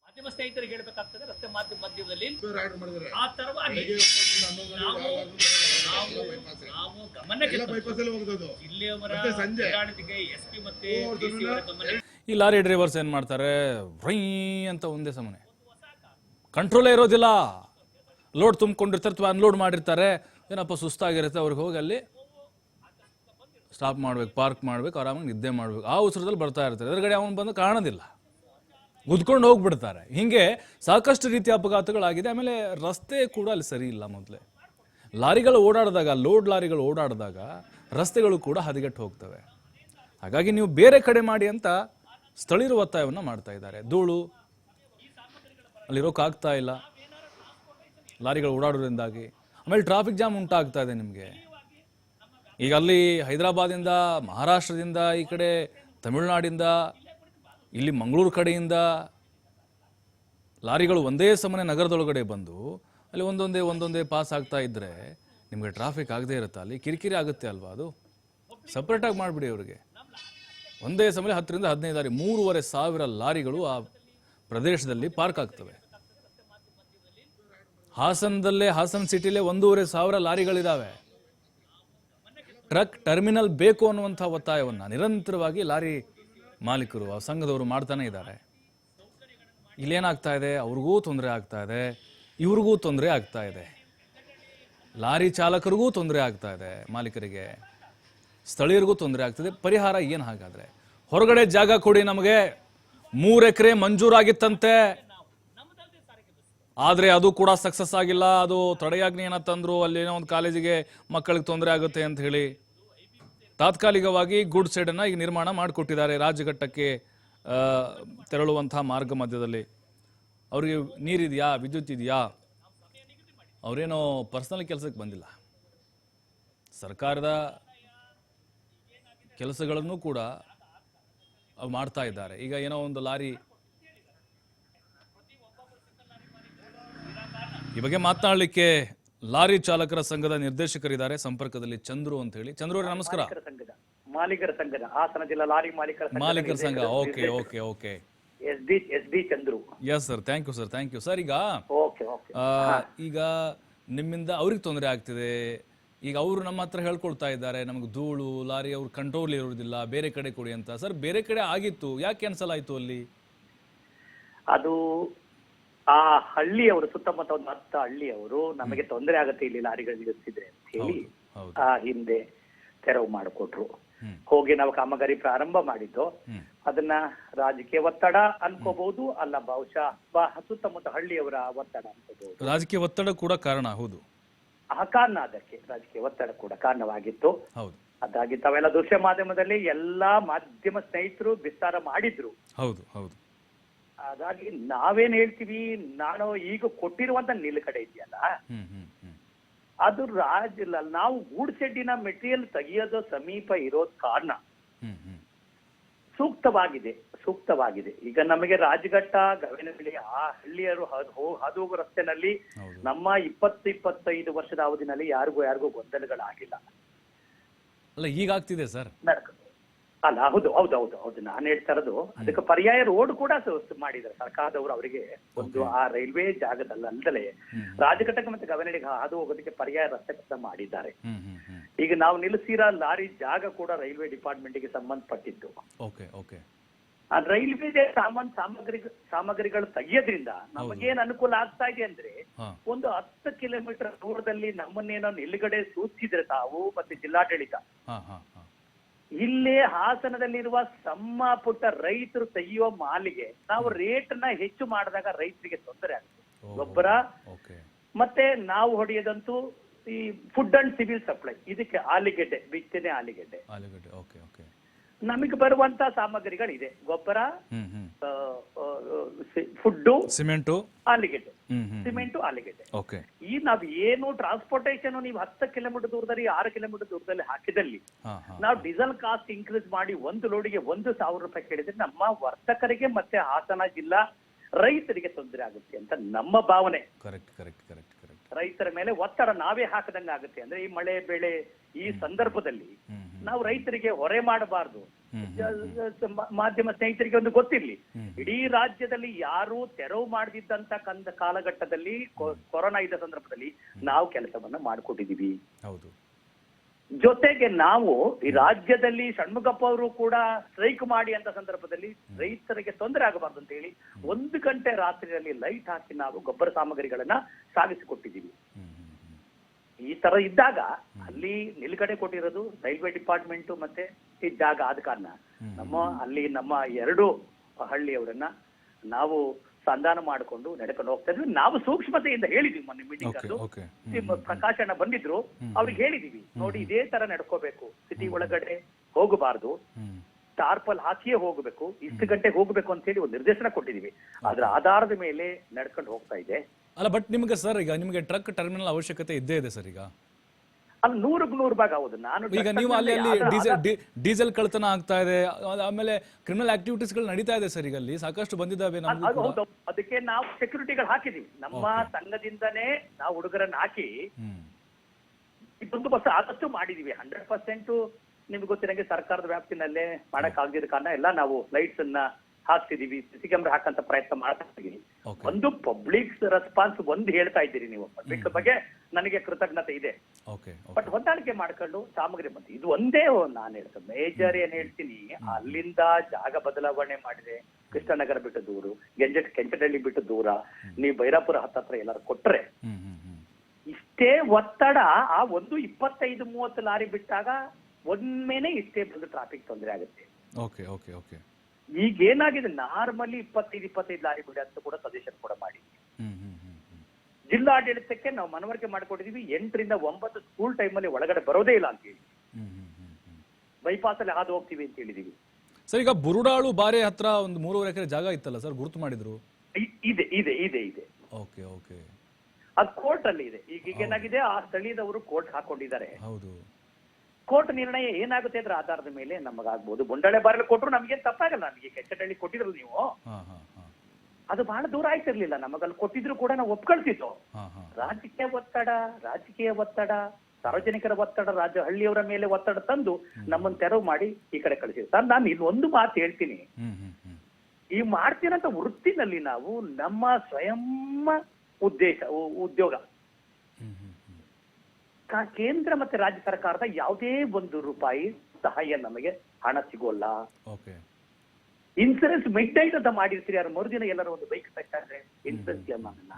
ಮಾಧ್ಯಮ ಹೇಳ್ಬೇಕಾಗ್ತದೆ ರಸ್ತೆ ಮಾಧ್ಯಮ ಮಧ್ಯದಲ್ಲಿ. ಆ ತರವಾಗಿ ನಾವು ನಾವು ನಾವು ಗಮನಕ್ಕೆ ಇಲ್ಲಿಯವರ ಎಸ್ ಪಿ ಮತ್ತೆ ಈ ಲಾರಿ ಡ್ರೈವರ್ಸ್ ಏನು ಮಾಡ್ತಾರೆ? ರೈ ಅಂತ ಒಂದೇ ಸಮನೆ. ಕಂಟ್ರೋಲೇ ಇರೋದಿಲ್ಲ. ಲೋಡ್ ತುಂಬಿಕೊಂಡಿರ್ತಾರೆ ಅಥವಾ ಅನ್ಲೋಡ್ ಮಾಡಿರ್ತಾರೆ. ಏನಪ್ಪ ಸುಸ್ತಾಗಿರುತ್ತೆ. ಅವ್ರಿಗೆ ಹೋಗಿ ಅಲ್ಲಿ ಸ್ಟಾಪ್ ಮಾಡ್ಬೇಕು ಪಾರ್ಕ್ ಮಾಡ್ಬೇಕು ಆರಾಮಾಗಿ ನಿದ್ದೆ ಮಾಡ್ಬೇಕು. ಆ ಉಸಿರದಲ್ಲಿ ಬರ್ತಾ ಇರ್ತಾರೆ. ಎದುರುಗಡೆ ಅವನು ಬಂದು ಕಾಣೋದಿಲ್ಲ. ಉದ್ಕೊಂಡು ಹೋಗ್ಬಿಡ್ತಾರೆ. ಹೀಗೆ ಸಾಕಷ್ಟು ರೀತಿಯ ಅಪಘಾತಗಳಾಗಿದೆ. ಆಮೇಲೆ ರಸ್ತೆ ಕೂಡ ಅಲ್ಲಿ ಸರಿ ಇಲ್ಲ ಮೊದಲೇ. ಲಾರಿಗಳು ಓಡಾಡಿದಾಗ, ಲೋಡ್ ಲಾರಿಗಳು ಓಡಾಡಿದಾಗ ರಸ್ತೆಗಳು ಕೂಡ ಹದಗೆಟ್ಟು ಹೋಗ್ತವೆ. ಹಾಗಾಗಿ ನೀವು ಬೇರೆ ಕಡೆ ಮಾಡಿ ಅಂತ ಸ್ಥಳೀಯರು ಒತ್ತಾಯವನ್ನು ಮಾಡ್ತಾ ಇದ್ದಾರೆ. ಧೂಳು ಅಲ್ಲಿರೋಕ್ಕಾಗ್ತಾ ಇಲ್ಲ. ಲಾರಿಗಳು ಓಡಾಡೋದ್ರಿಂದಾಗಿ. ಆಮೇಲೆ ಟ್ರಾಫಿಕ್ ಜಾಮ್ ಉಂಟಾಗ್ತಾ ಇದೆ ನಿಮಗೆ. ಈಗ ಅಲ್ಲಿ ಹೈದರಾಬಾದಿಂದ ಮಹಾರಾಷ್ಟ್ರದಿಂದ, ಈ ಕಡೆ ತಮಿಳುನಾಡಿಂದ ಇಲ್ಲಿ ಮಂಗಳೂರು ಕಡೆಯಿಂದ ಲಾರಿಗಳು ಒಂದೇ ಸಮನೆ ನಗರದೊಳಗಡೆ ಬಂದು ಅಲ್ಲಿ ಒಂದೊಂದೇ ಒಂದೊಂದೇ ಪಾಸ್ ಆಗ್ತಾ ಇದ್ದರೆ ನಿಮಗೆ ಟ್ರಾಫಿಕ್ ಆಗದೇ ಇರುತ್ತೆ? ಅಲ್ಲಿ ಕಿರಿಕಿರಿ ಆಗುತ್ತೆ ಅಲ್ವಾ ಅದು? ಸಪ್ರೇಟಾಗಿ ಮಾಡಿಬಿಡಿ ಅವರಿಗೆ. ಒಂದೇ ಸಮಯ ಹತ್ತರಿಂದ ಹದಿನೈದು ಲಾರಿ ಮೂರುವರೆ ಸಾವಿರ ಲಾರಿಗಳು ಆ ಪ್ರದೇಶದಲ್ಲಿ ಪಾರ್ಕ್ ಆಗ್ತವೆ. ಹಾಸನದಲ್ಲೇ, ಹಾಸನ್ ಸಿಟಿಲೇ ಒಂದೂವರೆ ಸಾವಿರ ಲಾರಿಗಳಿದ್ದಾವೆ ಟ್ರಕ್ ಟರ್ಮಿನಲ್ ಬೇಕು ಅನ್ನುವಂಥ ಒತ್ತಾಯವನ್ನು ನಿರಂತರವಾಗಿ ಲಾರಿ ಮಾಲೀಕರು, ಆ ಸಂಘದವರು ಮಾಡ್ತಾನೆ ಇದ್ದಾರೆ. ಇಲ್ಲೇನಾಗ್ತಾ ಇದೆ? ಅವ್ರಿಗೂ ತೊಂದರೆ ಆಗ್ತಾ ಇದೆ. ಇವ್ರಿಗೂ ತೊಂದರೆ ಆಗ್ತಾ ಇದೆ. ಲಾರಿ ಚಾಲಕರಿಗೂ ತೊಂದರೆ ಆಗ್ತಾ ಇದೆ ಮಾಲೀಕರಿಗೆ. ಸ್ಥಳೀಯರಿಗೂ ತೊಂದರೆ ಆಗ್ತದೆ ಪರಿಹಾರ ಏನು ಹಾಗಾದರೆ? ಹೊರಗಡೆ ಜಾಗ ಕೊಡಿ ನಮಗೆ. ಮೂರು ಎಕರೆ ಮಂಜೂರಾಗಿತ್ತಂತೆ. ಆದರೆ ಅದು ಕೂಡ ಸಕ್ಸಸ್ ಆಗಿಲ್ಲ. ಅದು ತಡೆಯಾಜ್ಞೆ ಏನಂತಂದ್ರು ಅಲ್ಲಿ ಏನೋ ಒಂದು ಕಾಲೇಜಿಗೆ ಮಕ್ಕಳಿಗೆ ತೊಂದರೆ ಆಗುತ್ತೆ ಅಂತ ಹೇಳಿ. ತಾತ್ಕಾಲಿಕವಾಗಿ ಗುಡ್ ಸೈಡನ್ನು ಈಗ ನಿರ್ಮಾಣ ಮಾಡಿಕೊಟ್ಟಿದ್ದಾರೆ ರಾಜಘಟ್ಟಕ್ಕೆ ತೆರಳುವಂಥ ಮಾರ್ಗ ಮಧ್ಯದಲ್ಲಿ. ಅವರಿಗೆ ನೀರಿದೆಯಾ, ವಿದ್ಯುತ್ ಇದೆಯಾ? ಅವರೇನೋ ಪರ್ಸನಲ್ ಕೆಲಸಕ್ಕೆ ಬಂದಿಲ್ಲ. ಸರ್ಕಾರದ ಕೆಲಸಗಳನ್ನು ಕೂಡ ಮಾಡ್ತಾ ಇದ್ದಾರೆ. ಈಗ ಏನೋ ಒಂದು ಲಾರಿ ಈ ಬಗ್ಗೆ ಮಾತನಾಡಲಿಕ್ಕೆ ಲಾರಿ ಚಾಲಕರ ಸಂಘದ ನಿರ್ದೇಶಕರಿದ್ದಾರೆ. ಸಂಪರ್ಕದಲ್ಲಿ ಚಂದ್ರು ಅಂತ ಹೇಳಿ. ಚಂದ್ರು ಅವರೇ ನಮಸ್ಕಾರ. ಮಾಲೀಕರ ಸಂಘದ. ಮಾಲೀಕರ ಸಂಘದ. ಹಾಸನ ಜಿಲ್ಲಾ ಲಾರಿ ಮಾಲೀಕರ ಸಂಘದ ಮಾಲೀಕರ ಸಂಘ. Okay okay okay. S D S D Chandru. Yes sir thank you sir thank you sir ಈಗ ಓಕೆ ಓಕೆ. ಆ, ಈಗ ನಿಮ್ಮಿಂದ ಅವ್ರಿಗೆ ತೊಂದರೆ ಆಗ್ತಿದೆ. ಈಗ ಅವರು ನಮ್ಮ ಹತ್ರ ಹೇಳ್ಕೊಳ್ತಾ ಇದ್ದಾರೆ. ನಮಗೆ ಧೂಳು ಲಾರಿ ಅವ್ರ ಕಂಟ್ರೋಲ್ ಇರೋದಿಲ್ಲ ಬೇರೆ ಕಡೆ ಕೊಡಿ ಅಂತ. ಸರ್ ಬೇರೆ ಕಡೆ ಆಗಿತ್ತು. ಯಾಕೆ ಕ್ಯಾನ್ಸಲ್ ಆಯ್ತು ಅಲ್ಲಿ? ಅದು ಆ ಹಳ್ಳಿಯವರು ಸುತ್ತಮುತ್ತ ಒಂದು ಹತ್ತು ಹಳ್ಳಿಯವರು ನಮಗೆ ತೊಂದರೆ ಆಗುತ್ತೆ ಇಲ್ಲಿ ಲಾರಿಗಳು ನಿಲ್ಲಿಸ್ತಿದ್ರೆ ಅಂತ ಹೇಳಿ ಆ ಹಿಂದೆ ತೆರವು ಮಾಡಿಕೊಟ್ರು. ಹೋಗಿ ನಾವು ಕಾಮಗಾರಿ ಪ್ರಾರಂಭ ಮಾಡಿದ್ದು. ಅದನ್ನ ರಾಜಕೀಯ ಒತ್ತಡ ಅನ್ಕೋಬಹುದು ಅಲ್ಲ ಬಹುಶಃ ಸುತ್ತಮುತ್ತ ಹಳ್ಳಿಯವರ ಒತ್ತಡ ಅನ್ಕೋಬಹುದು. ರಾಜಕೀಯ ಒತ್ತಡ ಕೂಡ ಕಾರಣ ಹೌದು. ಆ ಕಾರಣ ಅದಕ್ಕೆ ರಾಜಕೀಯ ಒತ್ತಡ ಕೂಡ ಕಾರಣವಾಗಿತ್ತು. ಅದಾಗಿ ತಾವೆಲ್ಲ ದೃಶ್ಯ ಮಾಧ್ಯಮದಲ್ಲಿ ಎಲ್ಲಾ ಮಾಧ್ಯಮ ಸ್ನೇಹಿತರು ವಿಸ್ತಾರ ಮಾಡಿದ್ರು. ಹೌದು ಹೌದು. ಹಾಗಾಗಿ ನಾವೇನ್ ಹೇಳ್ತೀವಿ ನಾನು ಈಗ ಕೊಟ್ಟಿರುವಂತ ನಿಲುಗಡೆ ಇದೆಯಲ್ಲ ಅದು ರಾಜ ನಾವು ಗೂಡ್ಸೆಡ್ಡಿನ ಮೆಟೀರಿಯಲ್ ತೆಗೆಯೋದು ಸಮೀಪ ಇರೋದ್ ಕಾರಣ. ಸೂಕ್ತವಾಗಿದೆ ಸೂಕ್ತವಾಗಿದೆ. ಈಗ ನಮಗೆ ರಾಜಘಟ್ಟ ಗವಿನಹಳ್ಳಿ ಆ ಹಳ್ಳಿಯರು ಹಾದು ರಸ್ತೆನಲ್ಲಿ ನಮ್ಮ ಇಪ್ಪತ್ತು ಇಪ್ಪತ್ತೈದು ವರ್ಷದ ಅವಧಿನಲ್ಲಿ ಯಾರಿಗೂ ಯಾರಿಗೂ ಗೊಂದಲಗಳಾಗಿಲ್ಲ. ಅಲ್ಲ ಈಗಾಗ್ತಿದೆ ಸರ್? ಅಲ್ಲ ಹೌದು ಹೌದು ಹೌದು ಹೌದು. ನಾನು ಹೇಳ್ತಾ ಇರೋದು ಅದಕ್ಕೆ ಪರ್ಯಾಯ ರೋಡ್ ಕೂಡ ಮಾಡಿದ್ದಾರೆ. ಸರ್ಕಾರದವರು ಅವರಿಗೆ ಒಂದು ಆ ರೈಲ್ವೆ ಜಾಗದಲ್ಲಿ ಅಲ್ಲದೆ ರಾಜಘಟಕ ಮತ್ತೆ ಗವನಡಿಗೆ ಹಾದು ಹೋಗೋದಕ್ಕೆ ಪರ್ಯಾಯ ರಸ್ತೆ ಕೂಡ ಮಾಡಿದ್ದಾರೆ. ಈಗ ನಾವು ನಿಲ್ಲಿಸಿರೋ ಲಾರಿ ಜಾಗ ಕೂಡ ರೈಲ್ವೆ ಡಿಪಾರ್ಟ್ಮೆಂಟ್ಗೆ ಸಂಬಂಧಪಟ್ಟಿದ್ದು ರೈಲ್ವೆ ಸಾಮಾನ್ ಸಾಮಗ್ರಿ ಸಾಮಗ್ರಿಗಳು ತೆಗೆಯೋದ್ರಿಂದ ನಮಗೇನ್ ಅನುಕೂಲ ಆಗ್ತಾ ಇದೆ ಅಂದ್ರೆ ಒಂದು ಹತ್ತು ಕಿಲೋಮೀಟರ್ ದೂರದಲ್ಲಿ ನಮ್ಮನ್ನೇನೋ ನಿಲುಗಡೆ ಸೂಚಿಸಿದ್ರೆ ತಾವು ಮತ್ತೆ ಜಿಲ್ಲಾಡಳಿತ. ಇಲ್ಲೇ ಹಾಸನದಲ್ಲಿರುವ ಸಮ್ಮ ಪುಟ್ಟ ರೈತರು ತೆಗೆಯುವ ಮಾಲಿಗೆ ನಾವು ರೇಟ್ನ ಹೆಚ್ಚು ಮಾಡಿದಾಗ ರೈತರಿಗೆ ತೊಂದರೆ ಆಗುತ್ತೆ. ಗೊಬ್ಬರ ಮತ್ತೆ ನಾವು ಹೊಡೆಯದಂತೂ ಈ ಫುಡ್ ಅಂಡ್ ಸಿವಿಲ್ ಸಪ್ಲೈ ಇದಕ್ಕೆ ಆಲಿಗೆಡ್ಡೆ ಬಿತ್ತನೆ ಆಲಿಗೆಡ್ಡೆ. ಆಲೂಗಡ್ಡೆ ಓಕೆ ಓಕೆ. ನಮಗೆ ಬರುವಂತ ಸಾಮಗ್ರಿಗಳಿದೆ. ಗೊಬ್ಬರ ಫುಡ್ಡು ಸಿಮೆಂಟು? ಆಲಿಗೆಡ್ಡೆ. ಸಿಮೆಂಟು ಆಲಿಗೆಡ್ಡೆ. ಓಕೆ. ಈ ನಾವು ಏನು ಟ್ರಾನ್ಸ್ಪೋರ್ಟೇಷನ್ ನೀವು ಹತ್ತು ಕಿಲೋಮೀಟರ್ ದೂರದಲ್ಲಿ ಆರು ಕಿಲೋಮೀಟರ್ ದೂರದಲ್ಲಿ ಹಾಕಿದಲ್ಲಿ ನಾವು ಡೀಸೆಲ್ ಕಾಸ್ಟ್ ಇನ್ಕ್ರೀಸ್ ಮಾಡಿ ಒಂದು ಲೋಡಿಗೆ ಒಂದು ಸಾವಿರ ರೂಪಾಯಿ ಕೇಳಿದ್ರೆ ನಮ್ಮ ವರ್ತಕರಿಗೆ ಮತ್ತೆ ಹಾಸನ ಜಿಲ್ಲಾ ರೈತರಿಗೆ ತೊಂದರೆ ಆಗುತ್ತೆ ಅಂತ ನಮ್ಮ ಭಾವನೆ. ಕರೆಕ್ಟ್ ಕರೆಕ್ಟ್ ಕರೆಕ್ಟ್ ರೈತರ ಮೇಲೆ ಒತ್ತಡ ನಾವೇ ಹಾಕದಂಗೆ ಆಗುತ್ತೆ. ಅಂದ್ರೆ ಈ ಮಳೆ ಬೆಳೆ ಈ ಸಂದರ್ಭದಲ್ಲಿ ನಾವು ರೈತರಿಗೆ ಹೊರೆ ಮಾಡಬಾರ್ದು. ಮಾಧ್ಯಮ ಸ್ನೇಹಿತರಿಗೆ ಒಂದು ಗೊತ್ತಿರ್ಲಿ. ಇಡೀ ರಾಜ್ಯದಲ್ಲಿ ಯಾರು ತೆರವು ಮಾಡದಿದ್ದಂತ ಕಂದ ಕಾಲಘಟ್ಟದಲ್ಲಿ ಕೊರೋನಾ ಇದ್ದ ಸಂದರ್ಭದಲ್ಲಿ ನಾವು ಕೆಲಸವನ್ನ ಮಾಡ್ಕೊಟ್ಟಿದೀವಿ. ಹೌದು. ಜೊತೆಗೆ ನಾವು ಈ ರಾಜ್ಯದಲ್ಲಿ ಷಣ್ಮುಖಪ್ಪ ಅವರು ಕೂಡ ಸ್ಟ್ರೈಕ್ ಮಾಡಿ ಅಂತ ಸಂದರ್ಭದಲ್ಲಿ ರೈತರಿಗೆ ತೊಂದರೆ ಆಗಬಾರ್ದು ಅಂತ ಹೇಳಿ ಒಂದು ಗಂಟೆ ರಾತ್ರಿಯಲ್ಲಿ ಲೈಟ್ ಹಾಕಿ ನಾವು ಗೊಬ್ಬರ ಸಾಮಗ್ರಿಗಳನ್ನ ಸಾಗಿಸಿಕೊಟ್ಟಿದ್ದೀವಿ. ಈ ತರ ಇದ್ದಾಗ ಅಲ್ಲಿ ನಿಲುಗಡೆ ಕೊಟ್ಟಿರೋದು ರೈಲ್ವೆ ಡಿಪಾರ್ಟ್ಮೆಂಟ್ ಮತ್ತೆ ಈ ಜಾಗ ಆದ ಕಾರಣ. ನಮ್ಮ ಅಲ್ಲಿ ನಮ್ಮ ಎರಡು ಹಳ್ಳಿಯವರನ್ನ ನಾವು ಸಂಧಾನ ಮಾಡಿಕೊಂಡು ನಡ್ಕೊಂಡು ಹೋಗ್ತಾ ಇದ್ವಿ ನಾವು ಸೂಕ್ಷ್ಮತೆಯಿಂದ ಹೇಳಿದ್ವಿ ಮೊನ್ನೆ ಮೀಟಿಂಗ್ ಅದು ಪ್ರಕಾಶನ ಬಂದಿದ್ರು. ಅವ್ರಿಗೆ ಹೇಳಿದೀವಿ ನೋಡಿ ಇದೇ ತರ ನಡ್ಕೋಬೇಕು. ಸಿಟಿ ಒಳಗಡೆ ಹೋಗಬಾರ್ದು. ಟಾರ್ಪಲ್ ಹಾಕಿಯೇ ಹೋಗಬೇಕು. ಇಷ್ಟು ಗಂಟೆಗೆ ಹೋಗಬೇಕು ಅಂತ ಹೇಳಿ ಒಂದು ನಿರ್ದೇಶನ ಕೊಟ್ಟಿದೀವಿ. ಅದ್ರ ಆಧಾರದ ಮೇಲೆ ನಡ್ಕೊಂಡು ಹೋಗ್ತಾ ಇದೆ. ಅಲ್ಲ ಬಟ್ ನಿಮಗೆ ಸರ್ ಈಗ ನಿಮಗೆ ಟ್ರಕ್ ಟರ್ಮಿನಲ್ ಅವಶ್ಯಕತೆ ಇದ್ದೇ ಇದೆ ಸರ್ ಈಗ? ಅಲ್ಲಿ ನೂರಕ್ಕೆ ನೂರು ಭಾಗ ಹೌದು. ನಾನು ಈಗ ನೀವು ಅಲ್ಲಿ ಅಲ್ಲಿ ಡೀಸೆಲ್ ಡೀಸೆಲ್ ಕಳ್ತನ ಆಗ್ತಾ ಇದೆ. ಆಮೇಲೆ ಕ್ರಿಮಿನಲ್ ಆಕ್ಟಿವಿಟೀಸ್ಗಳು ನಡೀತಾ ಇದೆ ಸರ್ ಈಗ ಅಲ್ಲಿ ಸಾಕಷ್ಟು ಬಂದಿದ್ದಾವೆ ನಮಗೂ ಅದು ಹೌದು. ಅದಕ್ಕೆ ನಾವು ಸೆಕ್ಯೂರಿಟಿಗಳು ಹಾಕಿದೀವಿ. ನಮ್ಮ ಸಂಘದಿಂದನೇ ನಾವು ಹುಡುಗರನ್ನ ಹಾಕಿ ಬಂದೋಬಸ್ತ್ ಆದಷ್ಟು ಮಾಡಿದೀವಿ. ಹಂಡ್ರೆಡ್ ಪರ್ಸೆಂಟ್ ನಿಮ್ಗೆ ಗೊತ್ತಿರಂಗೆ ಸರ್ಕಾರದ ವ್ಯಾಪ್ತಿನಲ್ಲೇ ಮಾಡಕ್ ಆಗದಿದ್ದ ಕಾರಣ ಎಲ್ಲ ನಾವು ಲೈಟ್ಸ್ ಅನ್ನ ಹಾಕ್ತಿದೀವಿ. ಸಿಸಿ ಕ್ಯಾಮ್ರಾ ಹಾಕಂತ ಪ್ರಯತ್ನ ಮಾಡ್ತಾ ಇದೀವಿ. ಒಂದು ಪಬ್ಲಿಕ್ ರೆಸ್ಪಾನ್ಸ್ ಒಂದು ಹೇಳ್ತಾ ಇದ್ದೀರಿ ನೀವು. ಪಬ್ಲಿಕ್ ಬಗ್ಗೆ ನನಗೆ ಕೃತಜ್ಞತೆ ಇದೆ. ಬಟ್ ಹೊಂದಾಣಿಕೆ ಮಾಡ್ಕೊಂಡು ಸಾಮಗ್ರಿ ಬಂತು. ಇದು ಒಂದೇ ನಾನು ಹೇಳ್ತೇನೆ. ಮೇಜರ್ ಏನ್ ಹೇಳ್ತೀನಿ ಅಲ್ಲಿಂದ ಜಾಗ ಬದಲಾವಣೆ ಮಾಡಿದೆ. ಕೃಷ್ಣನಗರ ಬಿಟ್ಟು ದೂರು ಗೆಂಜಟ್ ಕೆಂಚಡಳ್ಳಿ ಬಿಟ್ಟು ದೂರ ನೀವು ಬೈರಾಪುರ ಹತ್ತತ್ರ ಎಲ್ಲರೂ ಕೊಟ್ರೆ ಇಷ್ಟೇ ಒತ್ತಡ ಆ ಒಂದು ಇಪ್ಪತ್ತೈದು ಮೂವತ್ತು ಲಾರಿ ಬಿಟ್ಟಾಗ ಒಮ್ಮೆನೆ ಇಷ್ಟೇ ಬಂದು ಟ್ರಾಫಿಕ್ ತೊಂದರೆ ಆಗುತ್ತೆ. ಓಕೆ ಓಕೆ ಓಕೆ ಈಗ ಏನಾಗಿದೆ ನಾರ್ಮಲಿ ಇಪ್ಪತ್ತೈದು ಇಪ್ಪತ್ತೈದು ಲಾರಿ ಬಿಡಿ ಅಂತ ಕೂಡ ಸಜೆಷನ್ ಕೂಡ ಮಾಡಿ ಜಿಲ್ಲಾಡಳಿತಕ್ಕೆ ನಾವು ಮನವರಿಕೆ ಮಾಡ್ಕೊಟ್ಟಿದೀವಿ. ಎಂಟರಿಂದ ಒಂಬತ್ತು ಸ್ಕೂಲ್ ಟೈಮ್ ಅಲ್ಲಿ ಒಳಗಡೆ ಬರೋದೇ ಇಲ್ಲ ಅಂತ ಹೇಳಿ. ಬೈಪಾಸ್ ಅಲ್ಲಿ ಹಾದು ಹೋಗ್ತೀವಿ ಅಂತ ಹೇಳಿದೀವಿ. ಸರ್ ಈಗ ಬುರುಡಾಳು ಬಾರೆ ಹತ್ರ ಒಂದು ಮೂರುವರೆ ಎಕರೆ ಜಾಗ ಇತ್ತಲ್ಲ ಸರ್ ಗುರುತು ಮಾಡಿದ್ರು? ಇದೆ ಇದೆ ಇದೆ ಇದೆ. Okay okay. ಅದು ಕೋರ್ಟ್ ಅಲ್ಲಿ ಇದೆ. ಈಗ ಈಗ ಏನಾಗಿದೆ? ಆ ಸ್ಥಳೀಯದವರು ಕೋರ್ಟ್ ಹಾಕೊಂಡಿದ್ದಾರೆ. ಹೌದು. ಕೋರ್ಟ್ ನಿರ್ಣಯ ಏನಾಗುತ್ತೆ ಅದ್ರ ಆಧಾರದ ಮೇಲೆ ನಮಗಾಗ್ಬೋದು. ಬೊಂಡಳೆ ಬಾರಲ್ಲಿ ಕೊಟ್ಟರು ನಮ್ಗೇನು ತಪ್ಪಾಗಲ್ಲ. ನಮಗೆ ಕೆಚ್ಚಡಳ್ಳಿ ಕೊಟ್ಟಿದ್ರು ನೀವು. ಅದು ಬಹಳ ದೂರ ಆಯ್ತಿರ್ಲಿಲ್ಲ. ನಮಗಲ್ಲಿ ಕೊಟ್ಟಿದ್ರು ಕೂಡ ನಾವು ಒಪ್ಕೊಳ್ತಿದ್ದು. ರಾಜಕೀಯ ಒತ್ತಡ ರಾಜಕೀಯ ಒತ್ತಡ ಸಾರ್ವಜನಿಕರ ಒತ್ತಡ ರಾಜ್ಯ ಹಳ್ಳಿಯವರ ಮೇಲೆ ಒತ್ತಡ ತಂದು ನಮ್ಮನ್ನು ತೆರವು ಮಾಡಿ ಈ ಕಡೆ ಕಳಿಸಿದ್ರು. ಸರ್ ನಾನು ಇನ್ನೊಂದು ಮಾತು ಹೇಳ್ತೀನಿ. ಈ ಮಾಡ್ತೀರಂತ ವೃತ್ತಿನಲ್ಲಿ ನಾವು ನಮ್ಮ ಸ್ವಯಂ ಉದ್ದೇಶ ಉದ್ಯೋಗ. ಕೇಂದ್ರ ಮತ್ತೆ ರಾಜ್ಯ ಸರ್ಕಾರದ ಯಾವುದೇ ಒಂದು ರೂಪಾಯಿ ಸಹಾಯ ನಮಗೆ ಹಣ ಸಿಗೋಲ್ಲ. ಇನ್ಸೂರೆನ್ಸ್ ಮಿಡ್ ನೈಟ್ ಅಂತ ಮಾಡಿರ್ತೀರಿ ಯಾರು? ಮರುದಿನ ಎಲ್ಲರೂ ಒಂದು ಬೈಕ್ ತಟ್ಟಾದ್ರೆ ಇನ್ಸೂರೆನ್ಸ್ ಕ್ಲೇಮ್ ಆಗಲ್ಲ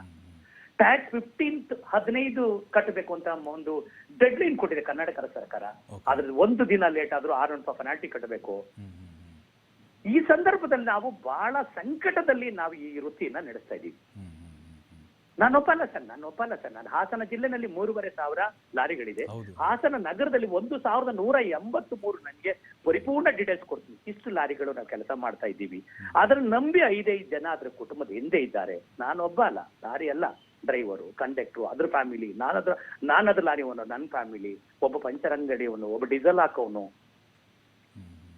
ಟ್ಯಾಕ್ಸ್ ಫಿಫ್ಟೀನ್ತ್ ಹದಿನೈದು ಕಟ್ಟಬೇಕು ಅಂತ ಒಂದು ಡೆಡ್ ಲೈನ್ ಕೊಟ್ಟಿದೆ ಕರ್ನಾಟಕ ಸರ್ಕಾರ. ಅದ್ರ ಒಂದು ದಿನ ಲೇಟ್ ಆದ್ರೂ ಆರು ರೂಪಾಯಿ ಪೆನಾಲ್ಟಿ ಕಟ್ಟಬೇಕು. ಈ ಸಂದರ್ಭದಲ್ಲಿ ನಾವು ಬಹಳ ಸಂಕಟದಲ್ಲಿ ನಾವು ಈ ವೃತ್ತಿಯನ್ನ ನಡೆಸ್ತಾ ಇದ್ದೀವಿ. ಹ್ಮ್. ನಾನು ಒಪ್ಪಲ್ಲ ಸರ್ ನಾನು ಒಪ್ಪಲ್ಲ ಸರ್. ನಾನು ಹಾಸನ ಜಿಲ್ಲೆನಲ್ಲಿ ಮೂರುವರೆ ಸಾವಿರ ಲಾರಿಗಳಿದೆ. ಹಾಸನ ನಗರದಲ್ಲಿ ಒಂದು ಸಾವಿರದ ನೂರ ಎಂಬತ್ತು ಮೂರು ನನಗೆ ಪರಿಪೂರ್ಣ ಡೀಟೇಲ್ಸ್ ಕೊಡ್ತೀನಿ. ಇಷ್ಟು ಲಾರಿಗಳು ನಾವು ಕೆಲಸ ಮಾಡ್ತಾ ಇದ್ದೀವಿ. ಅದರ ನಂಬಿ ಐದೈದು ಜನ ಅದ್ರ ಕುಟುಂಬದ ಹಿಂದೆ ಇದ್ದಾರೆ. ನಾನು ಒಬ್ಬ ಅಲ್ಲ. ಲಾರಿ ಅಲ್ಲ. ಡ್ರೈವರು ಕಂಡಕ್ಟ್ರು ಅದ್ರ ಫ್ಯಾಮಿಲಿ ನಾನದ್ರ ನಾನದ್ರ ಲಾರಿ ಅವನು ನನ್ನ ಫ್ಯಾಮಿಲಿ ಒಬ್ಬ ಪಂಚರ್ ಅಂಗಡಿಯವನು ಒಬ್ಬ ಡೀಸೆಲ್ ಹಾಕೋನು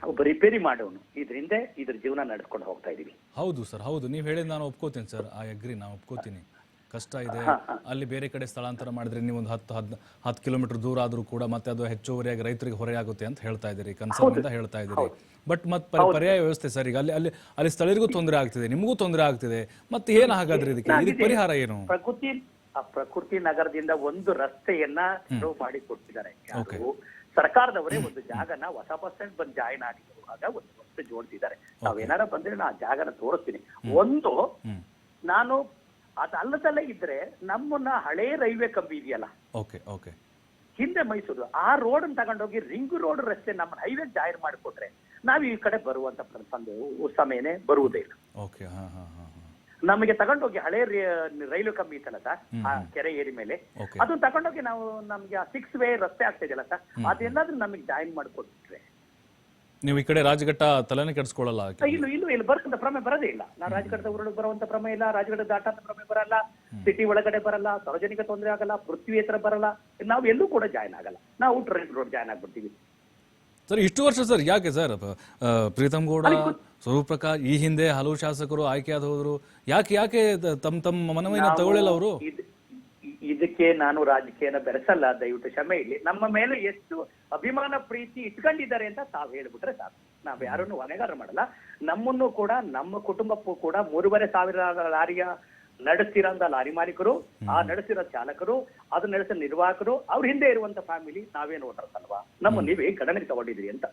ಒಬ್ಬ ರಿಪೇರಿ ಮಾಡೋನು. ಇದರಿಂದ ಇದ್ರ ಜೀವನ ನಡೆಸ್ಕೊಂಡು ಹೋಗ್ತಾ ಇದೀವಿ ಹೌದು ಸರ್ ಹೌದು. ನೀವು ಹೇಳಿದ ನಾನು ಒಪ್ಕೋತೀನಿ ಸರ್. ಐ ಅಗ್ರಿ ನಾನು ಒಪ್ಕೋತೀನಿ. ಕಷ್ಟ ಇದೆ. ಅಲ್ಲಿ ಬೇರೆ ಕಡೆ ಸ್ಥಳಾಂತರ ಮಾಡಿದ್ರೆ ನೀವು ಒಂದು ಹತ್ತು ಹದ್ ಹತ್ತು ಕಿಲೋಮೀಟರ್ ದೂರ ಆದರೂ ಕೂಡ ಮತ್ತೆ ಅದು ಹೆಚ್ಚುವರಿಯಾಗಿ ರೈತರಿಗೆ ಹೊರೆಯಾಗುತ್ತೆ ಅಂತ ಹೇಳ್ತಾ ಇದ್ದೀರಿ ಕನ್ಸರ್ನ್ ಅಂತ ಹೇಳ್ತಾ ಇದ್ದೀರಿ. ಬಟ್ ಮತ್ತೆ ಪರ್ಯಾಯ ವ್ಯವಸ್ಥೆ ಸರ್ ಈಗ ಅಲ್ಲಿ ಅಲ್ಲಿ ಅಲ್ಲಿ ಸ್ಥಳೀಯರಿಗೂ ತೊಂದರೆ ಆಗ್ತಿದೆ ನಿಮಗೂ ತೊಂದರೆ ಆಗ್ತಿದೆ ಮತ್ತೆ ಏನು ಹಾಗಾದ್ರೆ ಇದಕ್ಕೆ? ಇದಕ್ಕೆ ಪರಿಹಾರ ಏನು? ಪ್ರಕೃತಿ ಆ ಪ್ರಕೃತಿ ನಗರದಿಂದ ಒಂದು ರಸ್ತೆಯನ್ನ ಮಾಡಿ? ಸರ್ಕಾರದವರೇ ಒಂದು ಜಾಗನ ಹೊಸ ಬಸ್ ಸ್ಟ್ಯಾಂಡ್ ಬಂದು ಜಾಯಿನ್ ಆಗಿರುವಾಗ ಒಂದು ರಸ್ತೆ ಜೋಡಿಸಿದ್ದಾರೆ. ನಾವೇನಾರ ಬಂದ್ರೆ ನಾ ಜಾಗನ ತೋರಿಸ್ತೀನಿ. ಒಂದು ನಾನು ಅದಲ್ಲದಲ್ಲೇ ಇದ್ರೆ ನಮ್ಮನ್ನ ಹಳೇ ರೈಲ್ವೆ ಕಂಬಿ ಇದೆಯಲ್ಲ? Okay okay. ಹಿಂದೆ ಮೈಸೂರು ಆ ರೋಡ್ ತಗೊಂಡೋಗಿ ರಿಂಗ್ ರೋಡ್ ರಸ್ತೆ ನಮ್ಮ ಹೈವೇ ಜಾಹೀರ್ ಮಾಡಿಕೊಟ್ರೆ ನಾವು ಈ ಕಡೆ ಬರುವಂತ ಸಮಯನೇ ಬರುವುದೇ ಇಲ್ಲ. ಓಕೆ ನಮಗೆ ತಗೊಂಡೋಗಿ ಹಳೆ ರೈಲು ಕಂಬಿ ಇತ್ತಲ್ಲ ಸರ್ ಆ ಕೆರೆ ಏರಿ ಮೇಲೆ. ಅದನ್ನ ತಗೊಂಡೋಗಿ ನಾವು ನಮ್ಗೆ ಸಿಕ್ಸ್ ವೇ ರಸ್ತೆ ಆಗ್ತಾ ಇದೆಯಲ್ಲ ಸರ್ ಅದೆಲ್ಲಾದ್ರೂ ನಮಗೆ ಜಾಯಿನ್ ಮಾಡ್ಕೊಟ್ರೆ ನೀವು ಈ ಕಡೆ ರಾಜಘಟ್ಟ ತಲೆನೇ ಕೆಡಿಸ್ಕೊಳ್ಳಲ್ಲ ಇಲ್ಲೂ ಇಲ್ಲೂ ಇಲ್ಲಿ ಬರುವಂತ ಪ್ರಮೇಯ ಬರದೇ ಇಲ್ಲ. ನಾನು ರಾಜಘಟ್ಟದ ಊರೊಳಗೆ ಬರುವಂತ ಪ್ರಮೇಯ ಇಲ್ಲ ರಾಜಘಟ್ಟ ದಾಟಂತ ಪ್ರಮೇಯ ಬರಲ್ಲ ಸಿಟಿ ಒಳಗಡೆ ಬರಲ್ಲ ಸಾರ್ವಜನಿಕ ತೊಂದರೆ ಆಗಲ್ಲ ಪೃಥ್ವಿ ಹತ್ರ ಬರಲ್ಲ ನಾವು ಎಲ್ಲೂ ಕೂಡ ಜಾಯ್ನ್ ಆಗಲ್ಲ. ನಾವು ಟ್ರೈನ್ ರೋಡ್ ಜಾಯ್ನ್ ಆಗ್ಬಿಡ್ತೀವಿ. ಸರ್ ಇಷ್ಟು ವರ್ಷ ಸರ್ ಯಾಕೆ ಸರ್? ಪ್ರೀತಮ್ ಗೌಡ ಸ್ವರೂಪ್ ಪ್ರಕಾಶ್ ಈ ಹಿಂದೆ ಹಲವು ಶಾಸಕರು ಹೋದ್ರು. ಯಾಕೆ ಯಾಕೆ ತಮ್ಮ ತಮ್ಮ ಮನವಿನ ತಗೊಳ್ಳಿಲ್ಲ ಅವರು? ಇದಕ್ಕೆ ನಾನು ರಾಜಕೀಯನ ಬೆರೆಸಲ್ಲ ದಯವಿಟ್ಟು ಕ್ಷಮೆ ಇಲ್ಲಿ ನಮ್ಮ ಮೇಲೆ ಎಷ್ಟು ಅಭಿಮಾನ ಪ್ರೀತಿ ಇಟ್ಕೊಂಡಿದ್ದಾರೆ ಅಂತ ತಾವು ಹೇಳ್ಬಿಟ್ರೆ ಸಾಕು. ನಾವ್ ಯಾರನ್ನು ಹೊಣೆಗಾರ ಮಾಡಲ್ಲ. ನಮ್ಮನ್ನು ಕೂಡ ನಮ್ಮ ಕುಟುಂಬಕ್ಕೂ ಕೂಡ ಮೂರುವರೆ ಸಾವಿರ ಲಾರಿಯ ನಡೆಸ್ತಿರಂತ ಲಾರಿ ಮಾಲೀಕರು ಆ ನಡೆಸಿರೋ ಚಾಲಕರು ಅದು ನಡೆಸಿದ ನಿರ್ವಾಹಕರು ಅವ್ರ ಹಿಂದೆ ಇರುವಂತ ಫ್ಯಾಮಿಲಿ ನಾವೇನು ಓಟರ್ಸ್ ಅಲ್ವಾ? ನಮ್ಮ ನೀವೇ ಗಣನೆ ತಗೊಂಡಿದ್ರಿ ಅಂತ.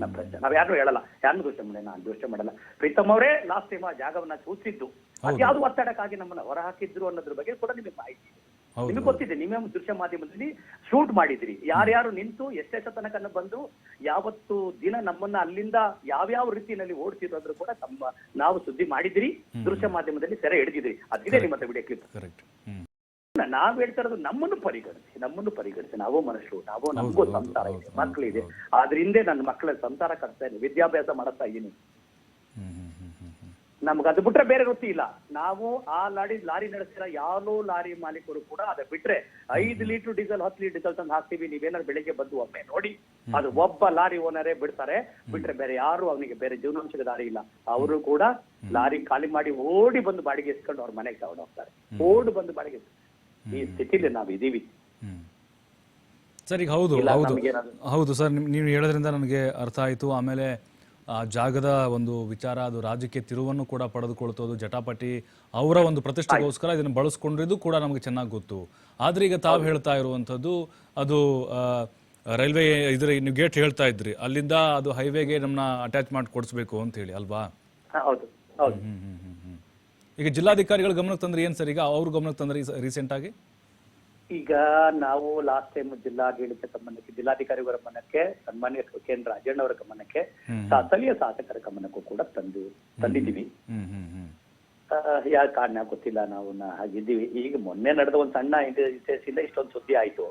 ನಮ್ಮ ಪ್ರಶ್ನೆ. ನಾವ್ ಯಾರು ಹೇಳಲ್ಲ. ಯಾರನ್ನು ದೋಷ ಮಾಡಿ ನಾನು ದೋಷ ಮಾಡಲ್ಲ. ಪ್ರೀತಮ್ ಅವರೇ ಲಾಸ್ಟ್ ಟೈಮ್ ಆ ಜಾಗವನ್ನ ಸೂಚಿಸಿದ್ದು. ಅದ್ಯಾವ್ದು ಒತ್ತಡಕ್ಕಾಗಿ ನಮ್ಮನ್ನ ಹೊರ ಹಾಕಿದ್ರು ಅನ್ನೋದ್ರ ಬಗ್ಗೆ ಕೂಡ ನಿಮಗೆ ಮಾಹಿತಿ ಇದೆ. ನಿಮಗೆ ಗೊತ್ತಿದೆ ನಿಮ್ಮ ದೃಶ್ಯ ಮಾಧ್ಯಮದಲ್ಲಿ ಶೂಟ್ ಮಾಡಿದ್ರಿ. ಯಾರ್ಯಾರು ನಿಂತು ಎಷ್ಟೆಷ್ಟ ತನಕ ಬಂದು ಯಾವತ್ತು ದಿನ ನಮ್ಮನ್ನ ಅಲ್ಲಿಂದ ಯಾವ್ಯಾವ ರೀತಿಯಲ್ಲಿ ಓಡಿಸಿದ್ರು ಕೂಡ ತಮ್ಮ ನಾವು ಸುದ್ದಿ ಮಾಡಿದ್ರಿ ದೃಶ್ಯ ಮಾಧ್ಯಮದಲ್ಲಿ ಸೆರೆ ಹಿಡಿದಿದ್ರಿ ಅದಿದೆ ನಿಮ್ಮ ಹತ್ರ ವಿಡಿಯೋ ಕ್ಲಿಪ್. ನಾವ್ ಹೇಳ್ತಾ ಇರೋದು ನಮ್ಮನ್ನು ಪರಿಗಣಿಸಿ ನಮ್ಮನ್ನು ಪರಿಗಣಿಸಿ. ನಾವು ಮನುಷ್ಯರು ನಾವು ನಮಗೂ ಸಂಸಾರ ಇದೆ ಮಕ್ಕಳಿದೆ ಆದ್ರ ಹಿಂದೆ. ನನ್ನ ಮಕ್ಕಳ ಸಂಸಾರ ಕಟ್ತಾ ಇದ್ದೀನಿ ವಿದ್ಯಾಭ್ಯಾಸ ಮಾಡಿಸ್ತಾ ಇದ್ದೀನಿ ಹ್ಮ್ ಹ್ಮ್ ಹ್ಮ್ ಹ್ಮ್ ಹ್ಮ್ ನಮ್ಗೆ ಅದು ಬಿಟ್ರೆ ಬೇರೆ ವೃತ್ತಿ ಇಲ್ಲ. ನಾವು ಆ ಲಾರಿ ಲಾರಿ ನಡೆಸಿರೋ ಯಾವ ಲಾರಿ ಮಾಲೀಕರು ಕೂಡ ಅದ ಬಿಟ್ರೆ ಐದು ಲೀಟರ್ ಡೀಸೆಲ್ ಹತ್ತು ಲೀಟರ್ ಡೀಸೆಲ್ ತಂದು ಹಾಕ್ತೀವಿ ನೀವೇನಾದ್ರು ಬೆಳಿಗ್ಗೆ ಬಂದು ಒಮ್ಮೆ ನೋಡಿ. ಅದು ಒಬ್ಬ ಲಾರಿ ಓನರೇ ಬಿಡ್ತಾರೆ. ಬಿಟ್ರೆ ಬೇರೆ ಯಾರು ಅವನಿಗೆ ಬೇರೆ ಜೀವನಾಂಶದ ದಾರಿ ಇಲ್ಲ. ಅವರು ಕೂಡ ಲಾರಿ ಖಾಲಿ ಮಾಡಿ ಓಡಿ ಬಂದು ಬಾಡಿಗೆ ಇಸ್ಕೊಂಡು ಅವ್ರ ಮನೆಗೆ ತಗೊಂಡು ಹೋಗ್ತಾರೆ. ಓಡಿ ಬಂದು ಬಾಡಿಗೆ. ಈ ಸ್ಥಿತಿಲಿ ನಾವು ಇದೀವಿ. ಸರ್ ಈಗ ಹೌದು. ಹೌದು ಹೌದು ಸರ್ ನೀವು ಹೇಳೋದ್ರಿಂದ ನನಗೆ ಅರ್ಥ ಆಯಿತು. ಆಮೇಲೆ ಜಾಗದ ಒಂದು ವಿಚಾರ ಅದು ರಾಜಕೀಯ ತಿರುವನ್ನು ಕೂಡ ಪಡೆದುಕೊಳ್ತೋದು ಜಟಾಪಟಿ ಅವರ ಒಂದು ಪ್ರತಿಷ್ಠೆಗೋಸ್ಕರ ಇದನ್ನು ಬಳಸ್ಕೊಂಡಿದ್ದು ಕೂಡ ನಮಗೆ ಚೆನ್ನಾಗಿ ಗೊತ್ತು. ಆದ್ರೆ ಈಗ ತಾವು ಹೇಳ್ತಾ ಇರುವಂಥದ್ದು ಅದು ಆ, ರೈಲ್ವೆ ಇದ್ರ ನೀವು ಗೇಟ್ ಹೇಳ್ತಾ ಇದ್ರಿ ಅಲ್ಲಿಂದ ಅದು ಹೈವೇಗೆ ನಮ್ಮನ್ನ ಅಟ್ಯಾಚ್ ಮಾಡಿ ಕೊಡಿಸ್ಬೇಕು ಅಂತ ಹೇಳಿ ಅಲ್ವಾ? ಈಗ ಜಿಲ್ಲಾಧಿಕಾರಿಗಳ ಗಮನಕ್ಕೆ ತಂದ್ರೆ ಏನು ಸರ್ ಈಗ ಅವ್ರ ಗಮನಕ್ಕೆ ತಂದ್ರೆ ರೀಸೆಂಟ್ ಆಗಿ? ಈಗ ನಾವು ಲಾಸ್ಟ್ ಟೈಮ್ ಜಿಲ್ಲಾಡಳಿತ ಗಮನಕ್ಕೆ ಜಿಲ್ಲಾಧಿಕಾರಿಗಳ ಗಮನಕ್ಕೆ ಸನ್ಮಾನ್ಯ ಕೇಂದ್ರ ರಾಜಣ್ಣವರ ಗಮನಕ್ಕೆ ಸಾ- ಸ್ಥಳೀಯ ಶಾಸಕರ ಗಮನಕ್ಕೂ ಕೂಡ ತಂದು ತಂದಿದ್ದೀವಿ. ಯಾವ ಕಾರಣ ಗೊತ್ತಿಲ್ಲ ನಾವು ಹಾಗಿದ್ದೀವಿ. ಈಗ ಮೊನ್ನೆ ನಡೆದ ಒಂದು ಸಣ್ಣ ಇಂಟೆಲಿಜೆನ್ಸಿಂದ ಇಷ್ಟೊಂದು ಸುದ್ದಿ ಆಯ್ತು.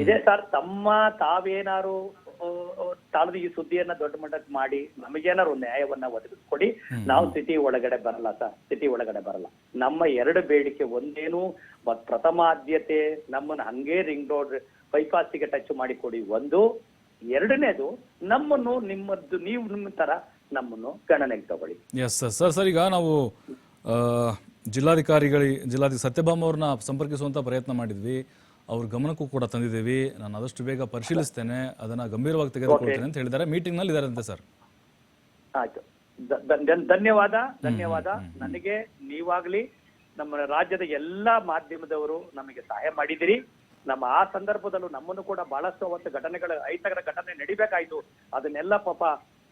ಇದೇ ಸರ್ ತಮ್ಮ ತಾವೇನಾರು ಆ, ಈ ಸುದ್ದಿಯನ್ನ ದೊಡ್ಡ ಮಟ್ಟಕ್ಕೆ ಮಾಡಿ ನಮಗೇನಾರು ನ್ಯಾಯವನ್ನ ಒದಗಿಸ್ಕೊಡಿ. ನಾವು ಸಿಟಿ ಒಳಗಡೆ ಬರಲ್ಲ ಸರ್. ಸಿಟಿ ಒಳಗಡೆ ಬರಲ್ಲ. ನಮ್ಮ ಎರಡು ಬೇಡಿಕೆ ಒಂದೇನು ಮ- ಪ್ರಥಮ ಆದ್ಯತೆ ನಮ್ಮನ್ನ ಹಂಗೆ ರಿಂಗ್ ರೋಡ್ ಬೈಪಾಸಿಗೆ ಟಚ್ ಮಾಡಿಕೊಡಿ ಒಂದು. ಎರಡನೇದು ನಮ್ಮನ್ನು ನಿಮ್ಮದ್ದು ನೀವು ನಿಮ್ಮ ತರ ನಮ್ಮನ್ನು ಗಣನೆಗೆ ತಗೊಳ್ಳಿ. ಎಸ್ ಸರ್ ಸರ್ ಸರ್ ಈಗ ನಾವು ಜಿಲ್ಲಾಧಿಕಾರಿಗಳಿ ಜಿಲ್ಲಾಧಿಕಾರಿ ಸತ್ಯಭಾಮ ಅವ್ರನ್ನ ಸಂಪರ್ಕಿಸುವಂಥ ಪ್ರಯತ್ನ ಮಾಡಿದ್ವಿ. ಅವ್ರ ಗಮನಕ್ಕೂ ಕೂಡ ತಂದಿದ್ದೀವಿ. ನಾನು ಆದಷ್ಟು ಬೇಗ ಪರಿಶೀಲಿಸ್ತೇನೆ. ಅದನ್ನ ಗಂಭೀರವಾಗಿ ತೆಗೆದುಕೊಳ್ತೇನೆ ಅಂತ ಹೇಳಿದ್ದಾರೆ. ಮೀಟಿಂಗ್ನಲ್ಲಿ ಇದಾರಂತೆ ಸರ್ ಆಯ್ತು. ಧನ್ಯವಾದ. ಧನ್ಯವಾದ. ನನಗೆ ನೀವಾಗ್ಲಿ ನಮ್ಮ ರಾಜ್ಯದ ಎಲ್ಲಾ ಮಾಧ್ಯಮದವರು ನಮಗೆ ಸಹಾಯ ಮಾಡಿದಿರಿ. ನಮ್ಮ ಆ ಸಂದರ್ಭದಲ್ಲೂ ನಮ್ಮನ್ನು ಕೂಡ ಬಹಳಷ್ಟು ಅವತ್ತು ಘಟನೆಗಳು ಐತಗರ ಘಟನೆ ನಡಿಬೇಕಾಯ್ತು. ಅದನ್ನೆಲ್ಲ ಪಾಪ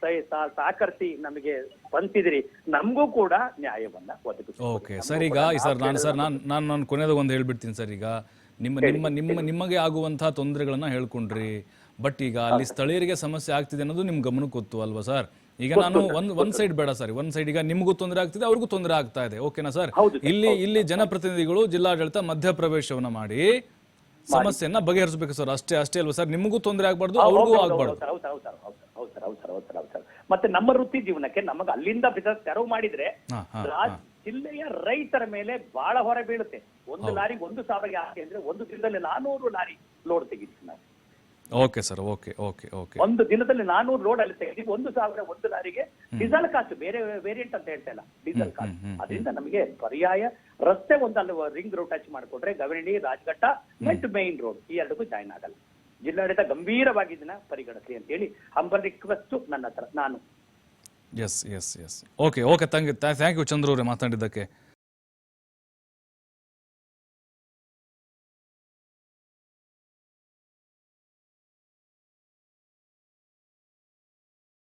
ಸಹಿ- ಸಹ- ಸಹಕರಿಸಿ ನಮಗೆ ಬಂತಿದ್ರಿ ನಮಗೂ ಕೂಡ ನ್ಯಾಯವನ್ನ ಒದಗಿಸಿ ಓಕೆ ಸರ್ ಈಗ ಈ ಸರ್ ನಾನು ಸರ್ ನಾನು ನಾನು ನಾನು ಕೊನೆಯದು ಒಂದು ಹೇಳ್ಬಿಡ್ತೀನಿ ಸರ್ ಈಗ ನಿಮ್ಮ ನಿಮ್ಮ ನಿಮ್ಮ ನಿಮಗೆ ಆಗುವಂತಹ ತೊಂದರೆಗಳನ್ನ ಹೇಳ್ಕೊಂಡ್ರಿ. ಬಟ್ ಈಗ ಅಲ್ಲಿ ಸ್ಥಳೀಯರಿಗೆ ಸಮಸ್ಯೆ ಆಗ್ತಿದೆ ಅನ್ನೋದು ನಿಮ್ ಗಮನಕ್ಕೆ ಗೊತ್ತು ಅಲ್ವಾ ಸರ್? ಈಗ ನಾನು ಒಂದ್ ಒಂದ್ ಸೈಡ್ ಬೇಡ ಸರ್ ಒಂದ್ ಸೈಡ್ ಈಗ ನಿಮಗೂ ತೊಂದರೆ ಆಗ್ತಿದೆ ಅವ್ರಿಗೂ ತೊಂದರೆ ಆಗ್ತಾ ಇದೆ. ಓಕೆನಾ ಸರ್ ಇಲ್ಲಿ ಇಲ್ಲಿ ಜನಪ್ರತಿನಿಧಿಗಳು ಜಿಲ್ಲಾಡಳಿತ ಮಧ್ಯಪ್ರವೇಶವನ್ನ ಮಾಡಿ ಸಮಸ್ಯೆಯನ್ನ ಬಗೆಹರಿಸಬೇಕು ಸರ್ ಅಷ್ಟೇ ಅಷ್ಟೇ ಅಲ್ವಾ ಸರ್ ನಿಮಗೂ ತೊಂದರೆ ಆಗ್ಬಾರ್ದು ಅವ್ರಿಗೂ ಆಗ್ಬಾರ್ದು. ಮತ್ತೆ ನಮ್ಮ ವೃತ್ತಿ ಜೀವನಕ್ಕೆ ನಮಗೆ ಅಲ್ಲಿಂದ ಬಿಸಿನೆಸ್ ತೆರವು ಮಾಡಿದ್ರೆ ಜಿಲ್ಲೆಯ ರೈತರ ಮೇಲೆ ಬಹಳ ಹೊರ ಬೀಳುತ್ತೆ. ಒಂದು ಲಾರಿ ಒಂದು ಸಾವಿರ ಯಾಕೆ ಅಂದ್ರೆ ಒಂದು ದಿನದಲ್ಲಿ ನಾನೂರು ಲಾರಿ ಲೋಡ್ ತೆಗಿತೀವಿ ನಾವು. Okay sir okay okay okay ಒಂದು ದಿನದಲ್ಲಿ ನಾನೂರು ರೋಡ್ ಅಲ್ಲಿ ತೆಗೆದಿ ಒಂದು ಸಾವಿರ ಒಂದು ಲಾರಿಗೆ ಡೀಸೆಲ್ ಕಾಸ್ಟ್ ಬೇರೆ ವೇರಿಯಂಟ್ ಅಂತ ಹೇಳ್ತಾ ಇಲ್ಲ. ಡೀಸೆಲ್ ಕಾಸ್ಟ್ ಅದರಿಂದ ನಮಗೆ ಪರ್ಯಾಯ ರಸ್ತೆ ಒಂದಲ್ಲಿ ರಿಂಗ್ ರೋಡ್ ಟಚ್ ಮಾಡಿಕೊಟ್ರೆ ಗವರ್ನಡಿ ರಾಜಘಟ್ಟ ಮೆಂಟ್ ಮೇನ್ ರೋಡ್ ಈ ಎರಡಕ್ಕೂ ಜಾಯ್ನ್ ಆಗಲ್ಲ. ಜಿಲ್ಲಾಡಳಿತ ಗಂಭೀರವಾಗಿ ಇದನ್ನ ಪರಿಗಣಿಸಿ ಅಂತ ಹೇಳಿ ಹಂಬಲ್ ರಿಕ್ವೆಸ್ಟ್ ನನ್ನ ಹತ್ರ ನಾನು. Yes yes yes okay okay thank you Chandru ಅವರೇ ಮಾತಾಡಿದ್ದಕ್ಕೆ.